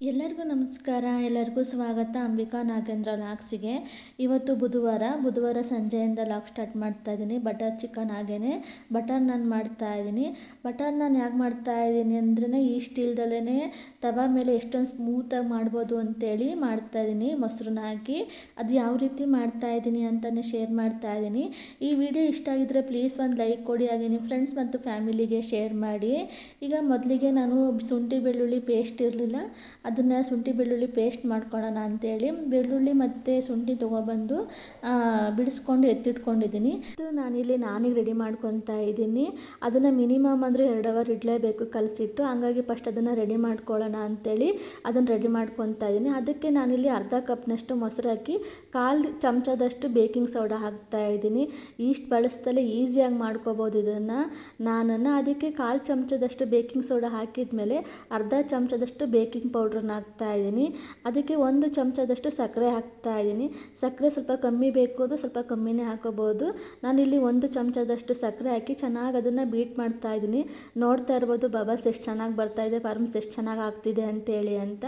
ಎಲ್ಲರಿಗೂ ನಮಸ್ಕಾರ, ಎಲ್ಲರಿಗೂ ಸ್ವಾಗತ. ಅಂಬಿಕಾ ನಾಗೇಂದ್ರ ಲಾಕ್ಸಿಗೆ. ಇವತ್ತು ಬುಧವಾರ ಬುಧವಾರ ಸಂಜೆಯಿಂದ ಲಾಕ್ ಸ್ಟಾರ್ಟ್ ಮಾಡ್ತಾ ಇದ್ದೀನಿ ಬಟರ್ ಚಿಕನ್ ಹಾಗೇ ಬಟರ್ ನಾನು ಮಾಡ್ತಾ ಇದ್ದೀನಿ ಬಟರ್ ನಾನು ಯಾಕೆ ಮಾಡ್ತಾ ಇದ್ದೀನಿ ಅಂದ್ರೆ ಈ ಸ್ಟೀಲ್ದಲ್ಲೇ ತವ ಮೇಲೆ ಎಷ್ಟೊಂದು ಸ್ಮೂತಾಗಿ ಮಾಡ್ಬೋದು ಅಂತೇಳಿ ಮಾಡ್ತಾ ಇದ್ದೀನಿ ಮೊಸರನ್ನ ಹಾಕಿ ಅದು ಯಾವ ರೀತಿ ಮಾಡ್ತಾ ಇದ್ದೀನಿ ಅಂತಲೇ ಶೇರ್ ಮಾಡ್ತಾ ಇದ್ದೀನಿ ಈ ವಿಡಿಯೋ ಇಷ್ಟ ಆಗಿದ್ದರೆ ಪ್ಲೀಸ್ ಒಂದು ಲೈಕ್ ಕೊಡಿ, ಹಾಗೆ ನಿಮ್ಮ ಫ್ರೆಂಡ್ಸ್ ಮತ್ತು ಫ್ಯಾಮಿಲಿಗೆ ಶೇರ್ ಮಾಡಿ. ಈಗ ಮೊದಲಿಗೆ ನಾನು ಶುಂಠಿ ಬೆಳ್ಳುಳ್ಳಿ ಪೇಸ್ಟ್ ಇರಲಿಲ್ಲ ಅದನ್ನು ಶುಂಠಿ, ಬೆಳ್ಳುಳ್ಳಿ ಪೇಸ್ಟ್ ಮಾಡ್ಕೊಳ್ಳೋಣ ಅಂತೇಳಿ ಬೆಳ್ಳುಳ್ಳಿ ಮತ್ತು ಶುಂಠಿ ತೊಗೊಬಂದು ಬಿಡಿಸ್ಕೊಂಡು ಎತ್ತಿಟ್ಕೊಂಡಿದ್ದೀನಿ. ಇದು ನಾನಿಲ್ಲಿ ನಾನಿಗೆ ರೆಡಿ ಮಾಡ್ಕೊತಾ ಇದ್ದೀನಿ. ಅದನ್ನು ಮಿನಿಮಮ್ ಅಂದರೆ ಎರಡು ಅವರ್ ಇಡಲೇಬೇಕು ಕಲಸಿಟ್ಟು, ಹಂಗಾಗಿ ಫಸ್ಟ್ ಅದನ್ನು ರೆಡಿ ಮಾಡ್ಕೊಳ್ಳೋಣ ಅಂತೇಳಿ ಅದನ್ನು ರೆಡಿ ಮಾಡ್ಕೊತಾ ಇದ್ದೀನಿ. ಅದಕ್ಕೆ ನಾನಿಲ್ಲಿ ಅರ್ಧ ಕಪ್ನಷ್ಟು ಮೊಸರು ಹಾಕಿ, ಕಾಲು ಚಮಚದಷ್ಟು ಬೇಕಿಂಗ್ ಸೋಡಾ ಹಾಕ್ತಾ ಇದ್ದೀನಿ. ಈಸ್ಟ್ ಬಳಸ್ದಲ್ಲೇ ಈಸಿಯಾಗಿ ಮಾಡ್ಕೋಬೋದು ಇದನ್ನು ನಾನನ್ನು. ಅದಕ್ಕೆ ಕಾಲು ಚಮಚದಷ್ಟು ಬೇಕಿಂಗ್ ಸೋಡಾ ಹಾಕಿದ ಮೇಲೆ ಅರ್ಧ ಚಮಚದಷ್ಟು ಬೇಕಿಂಗ್ ಪೌಡ್ರ್ ಹಾಕ್ತಾ ಇದ್ದೀನಿ. ಅದಕ್ಕೆ ಒಂದು ಚಮಚದಷ್ಟು ಸಕ್ಕರೆ ಹಾಕ್ತಾ ಇದ್ದೀನಿ. ಸಕ್ಕರೆ ಸ್ವಲ್ಪ ಕಮ್ಮಿ ಬೇಕು ಅದು ಸ್ವಲ್ಪ ಕಮ್ಮಿನೇ ಹಾಕೋಬೋದು. ನಾನಿಲ್ಲಿ ಒಂದು ಚಮಚದಷ್ಟು ಸಕ್ಕರೆ ಹಾಕಿ ಚೆನ್ನಾಗಿ ಅದನ್ನು ಬೀಟ್ ಮಾಡ್ತಾ ಇದ್ದೀನಿ. ನೋಡ್ತಾ ಇರ್ಬೋದು, ಬಬಲ್ಸ್ ಎಷ್ಟು ಚೆನ್ನಾಗಿ ಬರ್ತಾ ಇದೆ, ಫಾರ್ಮ್ಸ್ ಎಷ್ಟು ಚೆನ್ನಾಗಿ ಆಗ್ತಿದೆ ಅಂತೇಳಿ ಅಂತ.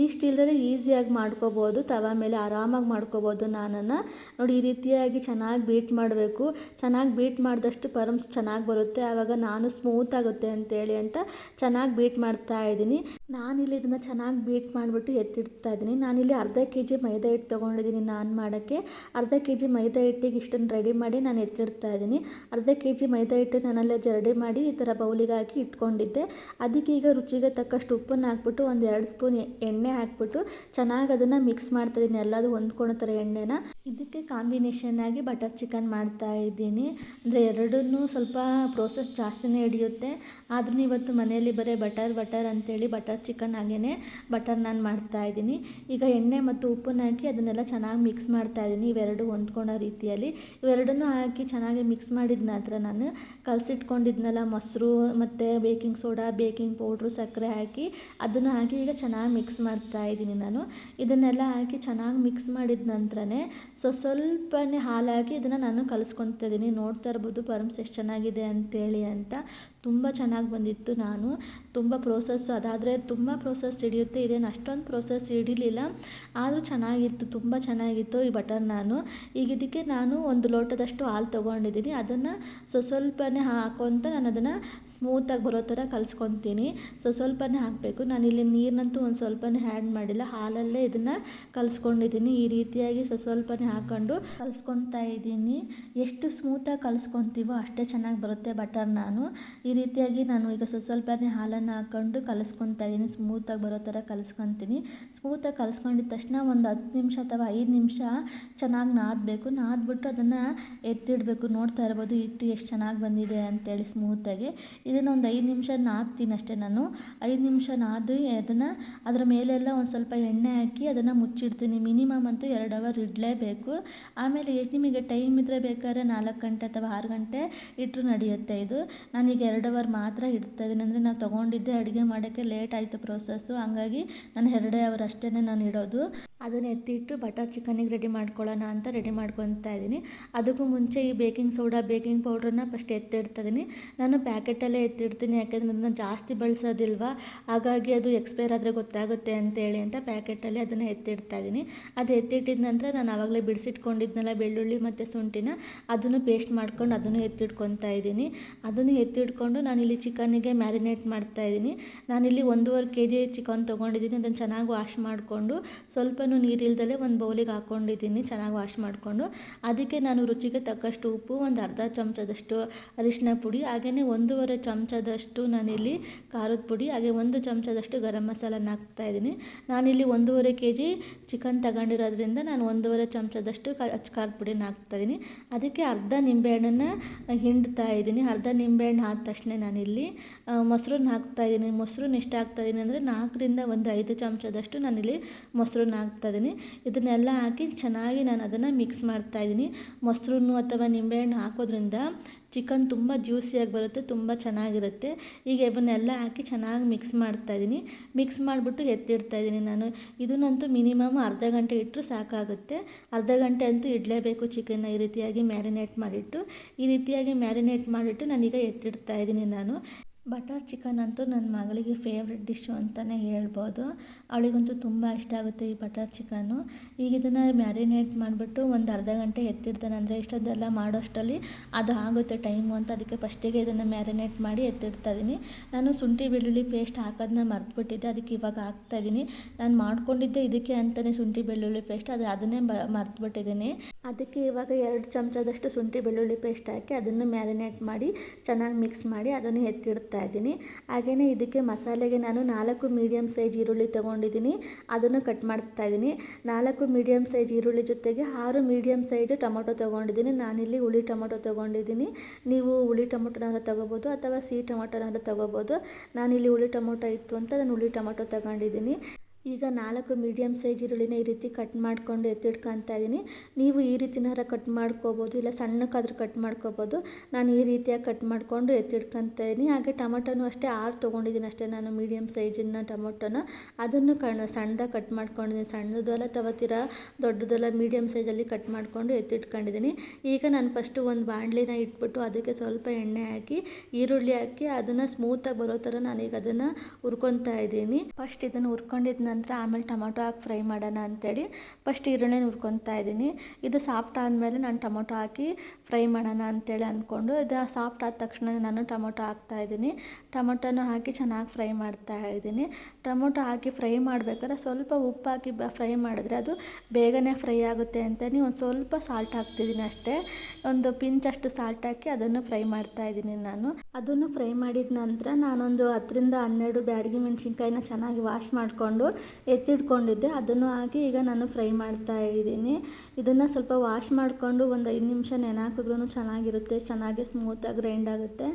ಈ ಸ್ಟೀಲಲ್ಲಿ ಈಸಿಯಾಗಿ ಮಾಡ್ಕೋಬೋದು, ತವ ಮೇಲೆ ಆರಾಮಾಗಿ ಮಾಡ್ಕೋಬೋದು ನಾನನ್ನು. ನೋಡಿ, ಈ ರೀತಿಯಾಗಿ ಚೆನ್ನಾಗಿ ಬೀಟ್ ಮಾಡಬೇಕು. ಚೆನ್ನಾಗಿ ಬೀಟ್ ಮಾಡಿದಷ್ಟು ಪರ್ಮ್ಸ್ ಚೆನ್ನಾಗಿ ಬರುತ್ತೆ. ಆವಾಗ ನಾನು ಸ್ಮೂತ್ ಆಗುತ್ತೆ ಅಂತೇಳಿ ಅಂತ ಚೆನ್ನಾಗಿ ಬೀಟ್ ಮಾಡ್ತಾ ಇದ್ದೀನಿ. ನಾನಿಲ್ಲಿ ಇದನ್ನು ಚೆನ್ನಾಗಿ ಬೀಟ್ ಮಾಡಿಬಿಟ್ಟು ಎತ್ತಿಡ್ತಾ ಇದ್ದೀನಿ. ನಾನಿಲ್ಲಿ ಅರ್ಧ ಕೆ ಜಿ ಮೈದಾ ಹಿಟ್ಟು ತೊಗೊಂಡಿದ್ದೀನಿ ನಾನು ಮಾಡೋಕ್ಕೆ. ಅರ್ಧ ಕೆ ಜಿ ಮೈದಾ ಹಿಟ್ಟಿಗೆ ಇಷ್ಟನ್ನು ರೆಡಿ ಮಾಡಿ ನಾನು ಎತ್ತಿಡ್ತಾ ಇದ್ದೀನಿ. ಅರ್ಧ ಕೆ ಜಿ ಮೈದಾ ಹಿಟ್ಟು ನಾನಲ್ಲೇ ಜರಡಿ ಮಾಡಿ ಈ ಥರ ಬೌಲಿಗೆ ಹಾಕಿ ಇಟ್ಕೊಂಡಿದ್ದೆ. ಅದಕ್ಕೆ ಈಗ ರುಚಿಗೆ ತಕ್ಕಷ್ಟು ಉಪ್ಪನ್ನು ಹಾಕ್ಬಿಟ್ಟು ಒಂದು ಎರಡು ಸ್ಪೂನ್ ಎಣ್ಣೆ ಹಾಕ್ಬಿಟ್ಟು ಚೆನ್ನಾಗಿ ಅದನ್ನು ಮಿಕ್ಸ್ ಮಾಡ್ತಾ ಇದ್ದೀನಿ. ಎಲ್ಲದು ಹೊಂದ್ಕೊಳೋ ಥರ ಎಣ್ಣೆನ. ಇದಕ್ಕೆ ಕಾಂಬಿನೇಷನ್ ಆಗಿ ಬಟರ್ ಚಿಕನ್ ಮಾಡ್ತಾ ಇದ್ದೀನಿ. ಅಂದರೆ ಎರಡನ್ನೂ ಸ್ವಲ್ಪ ಪ್ರೋಸೆಸ್ ಜಾಸ್ತಿನೇ ಹಿಡಿಯುತ್ತೆ. ಆದ್ರೂ ಇವತ್ತು ಮನೆಯಲ್ಲಿ ಬರೀ ಬಟರ್ ಬಟರ್ ಅಂತೇಳಿ ಬಟರ್ ಚಿಕನ್ ಹಾಗೇ ಬಟರ್ ನಾನು ಮಾಡ್ತಾ ಇದ್ದೀನಿ. ಈಗ ಎಣ್ಣೆ ಮತ್ತು ಉಪ್ಪನ್ನು ಹಾಕಿ ಅದನ್ನೆಲ್ಲ ಚೆನ್ನಾಗಿ ಮಿಕ್ಸ್ ಮಾಡ್ತಾ ಇದ್ದೀನಿ. ಇವೆರಡು ಹೊಂದ್ಕೊಳ್ಳೋ ರೀತಿಯಲ್ಲಿ. ಇವೆರಡನ್ನೂ ಹಾಕಿ ಚೆನ್ನಾಗಿ ಮಿಕ್ಸ್ ಮಾಡಿದ ನಂತರ ನಾನು ಕಲಸಿಟ್ಕೊಂಡಿದ್ನಲ್ಲ ಮೊಸರು ಮತ್ತು ಬೇಕಿಂಗ್ ಸೋಡಾ, ಬೇಕಿಂಗ್ ಪೌಡ್ರು, ಸಕ್ಕರೆ ಹಾಕಿ ಅದನ್ನು ಹಾಕಿ ಈಗ ಚೆನ್ನಾಗಿ ಮಿಕ್ಸ್ ಮಾಡ್ತಾ ಇದ್ದೀನಿ ನಾನು. ಇದನ್ನೆಲ್ಲ ಹಾಕಿ ಚೆನ್ನಾಗಿ ಮಿಕ್ಸ್ ಮಾಡಿದ ನಂತರನೇ ಸೊ ಸ್ವಲ್ಪನೇ ಹಾಲು ಹಾಕಿ ಇದನ್ನು ನಾನು ಕಲಿಸ್ಕೊತಾ ಇದ್ದೀನಿ. ನೋಡ್ತಾ ಇರ್ಬೋದು ಪರಮ್ಸ್ ಎಷ್ಟು ಚೆನ್ನಾಗಿದೆ ಅಂತೇಳಿ ಅಂತ. ತುಂಬ ಚೆನ್ನಾಗಿ ಬಂದಿತ್ತು ನಾನು. ತುಂಬ ಪ್ರೋಸೆಸ್ ಅದಾದರೆ ತುಂಬ ಪ್ರೋಸೆಸ್ ಹಿಡಿಯುತ್ತೆ. ಇದೇನು ಅಷ್ಟೊಂದು ಪ್ರೋಸೆಸ್ ಹಿಡಿಲಿಲ್ಲ. ಆದರೂ ಚೆನ್ನಾಗಿತ್ತು, ತುಂಬ ಚೆನ್ನಾಗಿತ್ತು ಈ ಬಟರ್ ನಾನು. ಈಗ ಇದಕ್ಕೆ ನಾನು ಒಂದು ಲೋಟದಷ್ಟು ಹಾಲು ತೊಗೊಂಡಿದ್ದೀನಿ. ಅದನ್ನು ಸೊ ಸ್ವಲ್ಪನೇ ಹಾಕೊತ ನಾನು ಅದನ್ನು ಸ್ಮೂತಾಗಿ ಬರೋ ಥರ ಕಲಿಸ್ಕೊತೀನಿ. ಸೊ ಸ್ವಲ್ಪನೇ ಹಾಕಬೇಕು. ನಾನಿಲ್ಲಿ ನೀರಿನಂತೂ ಒಂದು ಸ್ವಲ್ಪನೇ ಆ್ಯಡ್ ಮಾಡಿಲ್ಲ. ಹಾಲಲ್ಲೇ ಇದನ್ನು ಕಲಿಸ್ಕೊಂಡಿದ್ದೀನಿ. ಈ ರೀತಿಯಾಗಿ ಸೊ ಸ್ವಲ್ಪನೇ ಹಾಕ್ಕೊಂಡು ಕಲಿಸ್ಕೊತಾ ಇದ್ದೀನಿ. ಎಷ್ಟು ಸ್ಮೂತಾಗಿ ಕಲಿಸ್ಕೊತೀವೋ ಅಷ್ಟೇ ಚೆನ್ನಾಗಿ ಬರುತ್ತೆ ಬಟರ್ ನಾನು. ಈ ರೀತಿಯಾಗಿ ನಾನು ಈಗ ಸ್ವಲ್ಪ ಸ್ವಲ್ಪನೇ ಹಾಲನ್ನು ಹಾಕ್ಕೊಂಡು ಕಲಿಸ್ಕೊತಾ ಇದ್ದೀನಿ. ಸ್ಮೂತಾಗಿ ಬರೋ ಥರ ಕಲಿಸ್ಕೊತೀನಿ. ಸ್ಮೂತಾಗಿ ಕಲಿಸ್ಕೊಂಡಿದ ತಕ್ಷಣ ಒಂದು ಹತ್ತು ನಿಮಿಷ ಅಥವಾ ಐದು ನಿಮಿಷ ಚೆನ್ನಾಗಿ ನಾದಬೇಕು. ನಾದ್ಬಿಟ್ಟು ಅದನ್ನು ಎತ್ತಿಡಬೇಕು. ನೋಡ್ತಾ ಇರ್ಬೋದು ಹಿಟ್ಟು ಎಷ್ಟು ಚೆನ್ನಾಗಿ ಬಂದಿದೆ ಅಂತೇಳಿ ಸ್ಮೂತಾಗಿ ಇದನ್ನು ಒಂದು ಐದು ನಿಮಿಷ ನಾದ್ತೀನಿ ಅಷ್ಟೇ ನಾನು. ಐದು ನಿಮಿಷ ನಾದಿ ಅದನ್ನು ಅದರ ಮೇಲೆಲ್ಲ ಒಂದು ಸ್ವಲ್ಪ ಎಣ್ಣೆ ಹಾಕಿ ಅದನ್ನು ಮುಚ್ಚಿಡ್ತೀನಿ. ಮಿನಿಮಮ್ ಅಂತೂ ಎರಡು ಅವರ್ ಇಡಲೇಬೇಕು. ಆಮೇಲೆ ನಿಮಗೆ ಟೈಮ್ ಇದ್ದರೆ ಬೇಕಾದ್ರೆ ನಾಲ್ಕು ಗಂಟೆ ಅಥವಾ ಆರು ಗಂಟೆ ಇಟ್ಟರು ನಡೆಯುತ್ತೆ ಇದು. ನಾನೀಗ ಎರಡು ಅವರ್ ಮಾತ್ರ ಇದ್ದೀನಿ ಅಂದರೆ ನಾನು ತೊಗೊಂಡಿದ್ದೆ ಅಡುಗೆ ಮಾಡೋಕ್ಕೆ ಲೇಟ್ ಆಯಿತು ಪ್ರೋಸೆಸ್ಸು ಹಂಗಾಗಿ ನಾನು ಎರಡೇ ಅವರ್ ಅಷ್ಟೇ ನಾನು ಇಡೋದು. ಅದನ್ನು ಎತ್ತಿಟ್ಟು ಬಟರ್ ಚಿಕನಿಗೆ ರೆಡಿ ಮಾಡ್ಕೊಳ್ಳೋಣ ಅಂತ ರೆಡಿ ಮಾಡ್ಕೊತಾ ಇದ್ದೀನಿ. ಅದಕ್ಕೂ ಮುಂಚೆ ಈ ಬೇಕಿಂಗ್ ಸೋಡಾ, ಬೇಕಿಂಗ್ ಪೌಡ್ರನ್ನ ಫಸ್ಟ್ ಎತ್ತಿಡ್ತಿದ್ದೀನಿ ನಾನು ಪ್ಯಾಕೆಟಲ್ಲೇ ಎತ್ತಿಡ್ತೀನಿ, ಯಾಕೆಂದರೆ ಅದನ್ನು ಜಾಸ್ತಿ ಬಳಸೋದಿಲ್ವ? ಹಾಗಾಗಿ ಅದು ಎಕ್ಸ್ಪೈರ್ ಆದರೆ ಗೊತ್ತಾಗುತ್ತೆ ಅಂತೇಳಿ ಅಂತ ಪ್ಯಾಕೆಟಲ್ಲಿ ಅದನ್ನು ಎತ್ತಿಡ್ತಾ ಇದ್ದೀನಿ. ಅದು ಎತ್ತಿಟ್ಟಿದ ನಂತರ ನಾನು ಆವಾಗಲೇ ಬಿಡಿಸಿಟ್ಕೊಂಡಿದ್ನಲ್ಲ ಬೆಳ್ಳುಳ್ಳಿ ಮತ್ತು ಶುಂಠಿನ, ಅದನ್ನು ಪೇಸ್ಟ್ ಮಾಡ್ಕೊಂಡು ಅದನ್ನು ಎತ್ತಿಟ್ಕೊತಾ ಇದ್ದೀನಿ. ಅದನ್ನು ಎತ್ತಿಟ್ಕೊಂಡು ನಾನಿಲ್ಲಿ ಚಿಕನ್ನಿಗೆ ಮ್ಯಾರಿನೇಟ್ ಮಾಡ್ತಾ ಇದ್ದೀನಿ. ನಾನಿಲ್ಲಿ ಒಂದೂವರೆ ಕೆ ಜಿ ಚಿಕನ್ ತೊಗೊಂಡಿದ್ದೀನಿ. ಅದನ್ನು ಚೆನ್ನಾಗಿ ವಾಶ್ ಮಾಡಿಕೊಂಡು ಸ್ವಲ್ಪ ನೀರಿಲ್ದಲೇ ಒಂದು ಬೌಲಿಗೆ ಹಾಕ್ಕೊಂಡಿದ್ದೀನಿ ಚೆನ್ನಾಗಿ ವಾಶ್ ಮಾಡಿಕೊಂಡು. ಅದಕ್ಕೆ ನಾನು ರುಚಿಗೆ ತಕ್ಕಷ್ಟು ಉಪ್ಪು, ಒಂದು ಅರ್ಧ ಚಮಚದಷ್ಟು ಅರಿಶಿನ ಪುಡಿ ಹಾಗೆಯೇ ಒಂದೂವರೆ ಚಮಚದಷ್ಟು ನಾನಿಲ್ಲಿ ಖಾರದ ಪುಡಿ, ಹಾಗೆ ಒಂದು ಚಮಚದಷ್ಟು ಗರಂ ಮಸಾಲನ ಹಾಕ್ತಾಯಿದ್ದೀನಿ ನಾನಿಲ್ಲಿ ಒಂದೂವರೆ ಕೆ ಜಿ ಚಿಕನ್ ತಗೊಂಡಿರೋದ್ರಿಂದ ನಾನು ಒಂದೂವರೆ ಚಮಚದಷ್ಟು ಖಾರದ ಪುಡಿನ ಹಾಕ್ತಾಯಿದ್ದೀನಿ ಅದಕ್ಕೆ ಅರ್ಧ ನಿಂಬೆಹಣ್ಣನ್ನು ಹಿಂಡ್ತಾ ಇದ್ದೀನಿ. ಅರ್ಧ ನಿಂಬೆಹಣ್ಣು ಆದ ತಕ್ಷಣ ನಾನಿಲ್ಲಿ ಮೊಸರನ್ನ ಹಾಕ್ತಾಯಿದ್ದೀನಿ ಮೊಸರನ್ನ ಎಷ್ಟು ಹಾಕ್ತಾಯಿದ್ದೀನಿ ಅಂದರೆ ನಾಲ್ಕರಿಂದ ಒಂದು ಐದು ಚಮಚದಷ್ಟು ನಾನಿಲ್ಲಿ ಮೊಸರನ್ನ ಹಾಕ್ತಾಯಿದ್ದೀನಿ ಇದನ್ನೆಲ್ಲ ಹಾಕಿ ಚೆನ್ನಾಗಿ ನಾನು ಅದನ್ನು ಮಿಕ್ಸ್ ಮಾಡ್ತಾಯಿದ್ದೀನಿ ಮೊಸರನ್ನು ಅಥವಾ ನಿಂಬೆಹಣ್ಣು ಹಾಕೋದ್ರಿಂದ ಚಿಕನ್ ತುಂಬ ಜ್ಯೂಸಿಯಾಗಿ ಬರುತ್ತೆ, ತುಂಬ ಚೆನ್ನಾಗಿರುತ್ತೆ. ಈಗ ಇವನ್ನೆಲ್ಲ ಹಾಕಿ ಚೆನ್ನಾಗಿ ಮಿಕ್ಸ್ ಮಾಡ್ತಾಯಿದ್ದೀನಿ ಮಿಕ್ಸ್ ಮಾಡಿಬಿಟ್ಟು ಎತ್ತಿಡ್ತಾಯಿದ್ದೀನಿ ನಾನು. ಇದನ್ನಂತೂ ಮಿನಿಮಮ್ ಅರ್ಧ ಗಂಟೆ ಇಟ್ಟರು ಸಾಕಾಗುತ್ತೆ. ಅರ್ಧ ಗಂಟೆ ಅಂತೂ ಇಡಲೇಬೇಕು ಚಿಕನ್ನ ಈ ರೀತಿಯಾಗಿ ಮ್ಯಾರಿನೇಟ್ ಮಾಡಿಟ್ಟು. ಈ ರೀತಿಯಾಗಿ ಮ್ಯಾರಿನೇಟ್ ಮಾಡಿಟ್ಟು ನಾನೀಗ ಎತ್ತಿಡ್ತಾಯಿದ್ದೀನಿ ನಾನು. ಬಟರ್ ಚಿಕನ್ ಅಂತೂ ನನ್ನ ಮಗಳಿಗೆ ಫೇವ್ರೆಟ್ ಡಿಶ್ಶು ಅಂತಲೇ ಹೇಳ್ಬೋದು. ಅವಳಿಗಂತೂ ತುಂಬ ಇಷ್ಟ ಆಗುತ್ತೆ ಈ ಬಟರ್ ಚಿಕನ್ನು. ಈಗ ಇದನ್ನು ಮ್ಯಾರಿನೇಟ್ ಮಾಡಿಬಿಟ್ಟು ಒಂದು ಅರ್ಧ ಗಂಟೆ ಎತ್ತಿಡ್ತಾನೆ. ಅಂದರೆ ಇಷ್ಟೊಂದೆಲ್ಲ ಮಾಡೋಷ್ಟರಲ್ಲಿ ಅದು ಆಗುತ್ತೆ ಟೈಮು ಅಂತ. ಅದಕ್ಕೆ ಫಸ್ಟಿಗೆ ಇದನ್ನು ಮ್ಯಾರಿನೇಟ್ ಮಾಡಿ ಎತ್ತಿಡ್ತಾ ಇದ್ದೀನಿ ನಾನು ಶುಂಠಿ ಬೆಳ್ಳುಳ್ಳಿ ಪೇಸ್ಟ್ ಹಾಕೋದನ್ನ ಮರ್ತುಬಿಟ್ಟಿದ್ದೆ. ಅದಕ್ಕೆ ಇವಾಗ ಹಾಕ್ತಾ ಇದ್ದೀನಿ ನಾನು ಮಾಡ್ಕೊಂಡಿದ್ದೆ ಇದಕ್ಕೆ ಅಂತಲೇ ಶುಂಠಿ ಬೆಳ್ಳುಳ್ಳಿ ಪೇಸ್ಟ್ ಅದು ಅದನ್ನೇ ಮರ್ತುಬಿಟ್ಟಿದ್ದೀನಿ ಅದಕ್ಕೆ ಇವಾಗ ಎರಡು ಚಮಚದಷ್ಟು ಶುಂಠಿ ಬೆಳ್ಳುಳ್ಳಿ ಪೇಸ್ಟ್ ಹಾಕಿ ಅದನ್ನು ಮ್ಯಾರಿನೇಟ್ ಮಾಡಿ, ಚೆನ್ನಾಗಿ ಮಿಕ್ಸ್ ಮಾಡಿ ಅದನ್ನು ಎತ್ತಿಡ್ತಾ ಇದ್ದೀನಿ. ಹಾಗೆಯೇ ಇದಕ್ಕೆ ಮಸಾಲೆಗೆ ನಾನು ನಾಲ್ಕು ಮೀಡಿಯಮ್ ಸೈಜ್ ಈರುಳ್ಳಿ ತೊಗೊಂಡಿದ್ದೀನಿ. ಅದನ್ನು ಕಟ್ ಮಾಡ್ತಾ ಇದ್ದೀನಿ. ನಾಲ್ಕು ಮೀಡಿಯಮ್ ಸೈಜ್ ಈರುಳ್ಳಿ ಜೊತೆಗೆ ಆರು ಮೀಡಿಯಮ್ ಸೈಜ್ ಟೊಮೊಟೊ ತೊಗೊಂಡಿದ್ದೀನಿ. ನಾನಿಲ್ಲಿ ಹುಳಿ ಟೊಮೊಟೊ ತೊಗೊಂಡಿದ್ದೀನಿ. ನೀವು ಹುಳಿ ಟೊಮೊಟೊನಾದ್ರು ತೊಗೋಬೋದು ಅಥವಾ ಸಿಹಿ ಟೊಮೊಟೊನಾದ್ರು ತೊಗೋಬೋದು. ನಾನಿಲ್ಲಿ ಹುಳಿ ಟೊಮೊಟೊ ಇತ್ತು ಅಂತ ನಾನು ಹುಳಿ ಟೊಮೊಟೊ ತಗೊಂಡಿದ್ದೀನಿ. ಈಗ ನಾಲ್ಕು ಮೀಡಿಯಮ್ ಸೈಜ್ ಈರುಳ್ಳಿನ ಈ ರೀತಿ ಕಟ್ ಮಾಡಿಕೊಂಡು ಎತ್ತಿಟ್ಕೊತಾ ಇದ್ದೀನಿ ನೀವು ಈ ರೀತಿನಾರ ಕಟ್ ಮಾಡ್ಕೋಬೋದು, ಇಲ್ಲ ಸಣ್ಣಕ್ಕಾದ್ರೂ ಕಟ್ ಮಾಡ್ಕೋಬೋದು. ನಾನು ಈ ರೀತಿಯಾಗಿ ಕಟ್ ಮಾಡಿಕೊಂಡು ಎತ್ತಿಟ್ಕೊತಾ ಇದ್ದೀನಿ ಹಾಗೆ ಟೊಮೊಟೊನೂ ಅಷ್ಟೇ ಆರು ತೊಗೊಂಡಿದ್ದೀನಿ ಅಷ್ಟೇ ನಾನು ಮೀಡಿಯಮ್ ಸೈಜಿನ ಟೊಮೊಟೊನ. ಅದನ್ನು ಕಣ್ ಸಣ್ಣದಾಗಿ ಕಟ್ ಮಾಡ್ಕೊಂಡಿದ್ದೀನಿ ಸಣ್ಣದಲ್ಲ ತಗೋತೀರ? ದೊಡ್ಡದಲ್ಲ ಮೀಡಿಯಮ್ ಸೈಜಲ್ಲಿ ಕಟ್ ಮಾಡಿಕೊಂಡು ಎತ್ತಿಟ್ಕೊಂಡಿದ್ದೀನಿ ಈಗ ನಾನು ಫಸ್ಟು ಒಂದು ಬಾಣಲಿನ ಇಟ್ಬಿಟ್ಟು ಅದಕ್ಕೆ ಸ್ವಲ್ಪ ಎಣ್ಣೆ ಹಾಕಿ, ಈರುಳ್ಳಿ ಹಾಕಿ, ಅದನ್ನು ಸ್ಮೂತಾಗಿ ಬರೋ ಥರ ನಾನೀಗ ಅದನ್ನು ಹುರ್ಕೊತಾ ಇದ್ದೀನಿ ಫಸ್ಟ್ ಇದನ್ನು ಹುರ್ಕೊಂಡಿದ್ದ ನಂತರ ಆಮೇಲೆ ಟೊಮೊಟೊ ಹಾಕಿ ಫ್ರೈ ಮಾಡೋಣ ಅಂತೇಳಿ ಫಸ್ಟ್ ಈರುಳ್ಳಿನ ಹುರ್ಕೊತಾ ಇದ್ದೀನಿ. ಇದು ಸಾಫ್ಟ್ ಆದಮೇಲೆ ನಾನು ಟೊಮೊಟೊ ಹಾಕಿ ಫ್ರೈ ಮಾಡೋಣ ಅಂತೇಳಿ ಅಂದ್ಕೊಂಡು ಇದು ಸಾಫ್ಟ್ ಆದ ತಕ್ಷಣ ನಾನು ಟೊಮೊಟೊ ಹಾಕ್ತಾಯಿದ್ದೀನಿ ಟೊಮೊಟೊನೂ ಹಾಕಿ ಚೆನ್ನಾಗಿ ಫ್ರೈ ಮಾಡ್ತಾ ಇದ್ದೀನಿ. ಟೊಮೊಟೊ ಹಾಕಿ ಫ್ರೈ ಮಾಡಬೇಕಾದ್ರೆ ಸ್ವಲ್ಪ ಉಪ್ಪು ಹಾಕಿ ಬ, ಫ್ರೈ ಮಾಡಿದ್ರೆ ಅದು ಬೇಗನೆ ಫ್ರೈ ಆಗುತ್ತೆ ಅಂತಲೇ ಒಂದು ಸ್ವಲ್ಪ ಸಾಲ್ಟ್ ಹಾಕ್ತಿದ್ದೀನಿ ಅಷ್ಟೇ. ಒಂದು ಪಿಂಚಷ್ಟು ಸಾಲ್ಟ್ ಹಾಕಿ ಅದನ್ನು ಫ್ರೈ ಮಾಡ್ತಾ ಇದ್ದೀನಿ ನಾನು. ಅದನ್ನು ಫ್ರೈ ಮಾಡಿದ ನಂತರ ನಾನೊಂದು ಹತ್ತರಿಂದ ಹನ್ನೆರಡು ಬ್ಯಾಡಗಿ ಮೆಣಸಿನ್ಕಾಯಿನ ಚೆನ್ನಾಗಿ ವಾಶ್ ಮಾಡಿಕೊಂಡು ಎತ್ತಿಟ್ಕೊಂಡಿದ್ದೆ. ಅದನ್ನು ಹಾಕಿ ಈಗ ನಾನು ಫ್ರೈ ಮಾಡ್ತಾ ಇದ್ದೀನಿ. ಇದನ್ನು ಸ್ವಲ್ಪ ವಾಶ್ ಮಾಡಿಕೊಂಡು ಒಂದು ಐದು ನಿಮಿಷ ನೆನೆ ಹಾಕಿದ್ರೂ ಚೆನ್ನಾಗಿರುತ್ತೆ, ಚೆನ್ನಾಗಿ ಸ್ಮೂತಾಗಿ ಗ್ರೈಂಡ್ ಆಗುತ್ತೆ.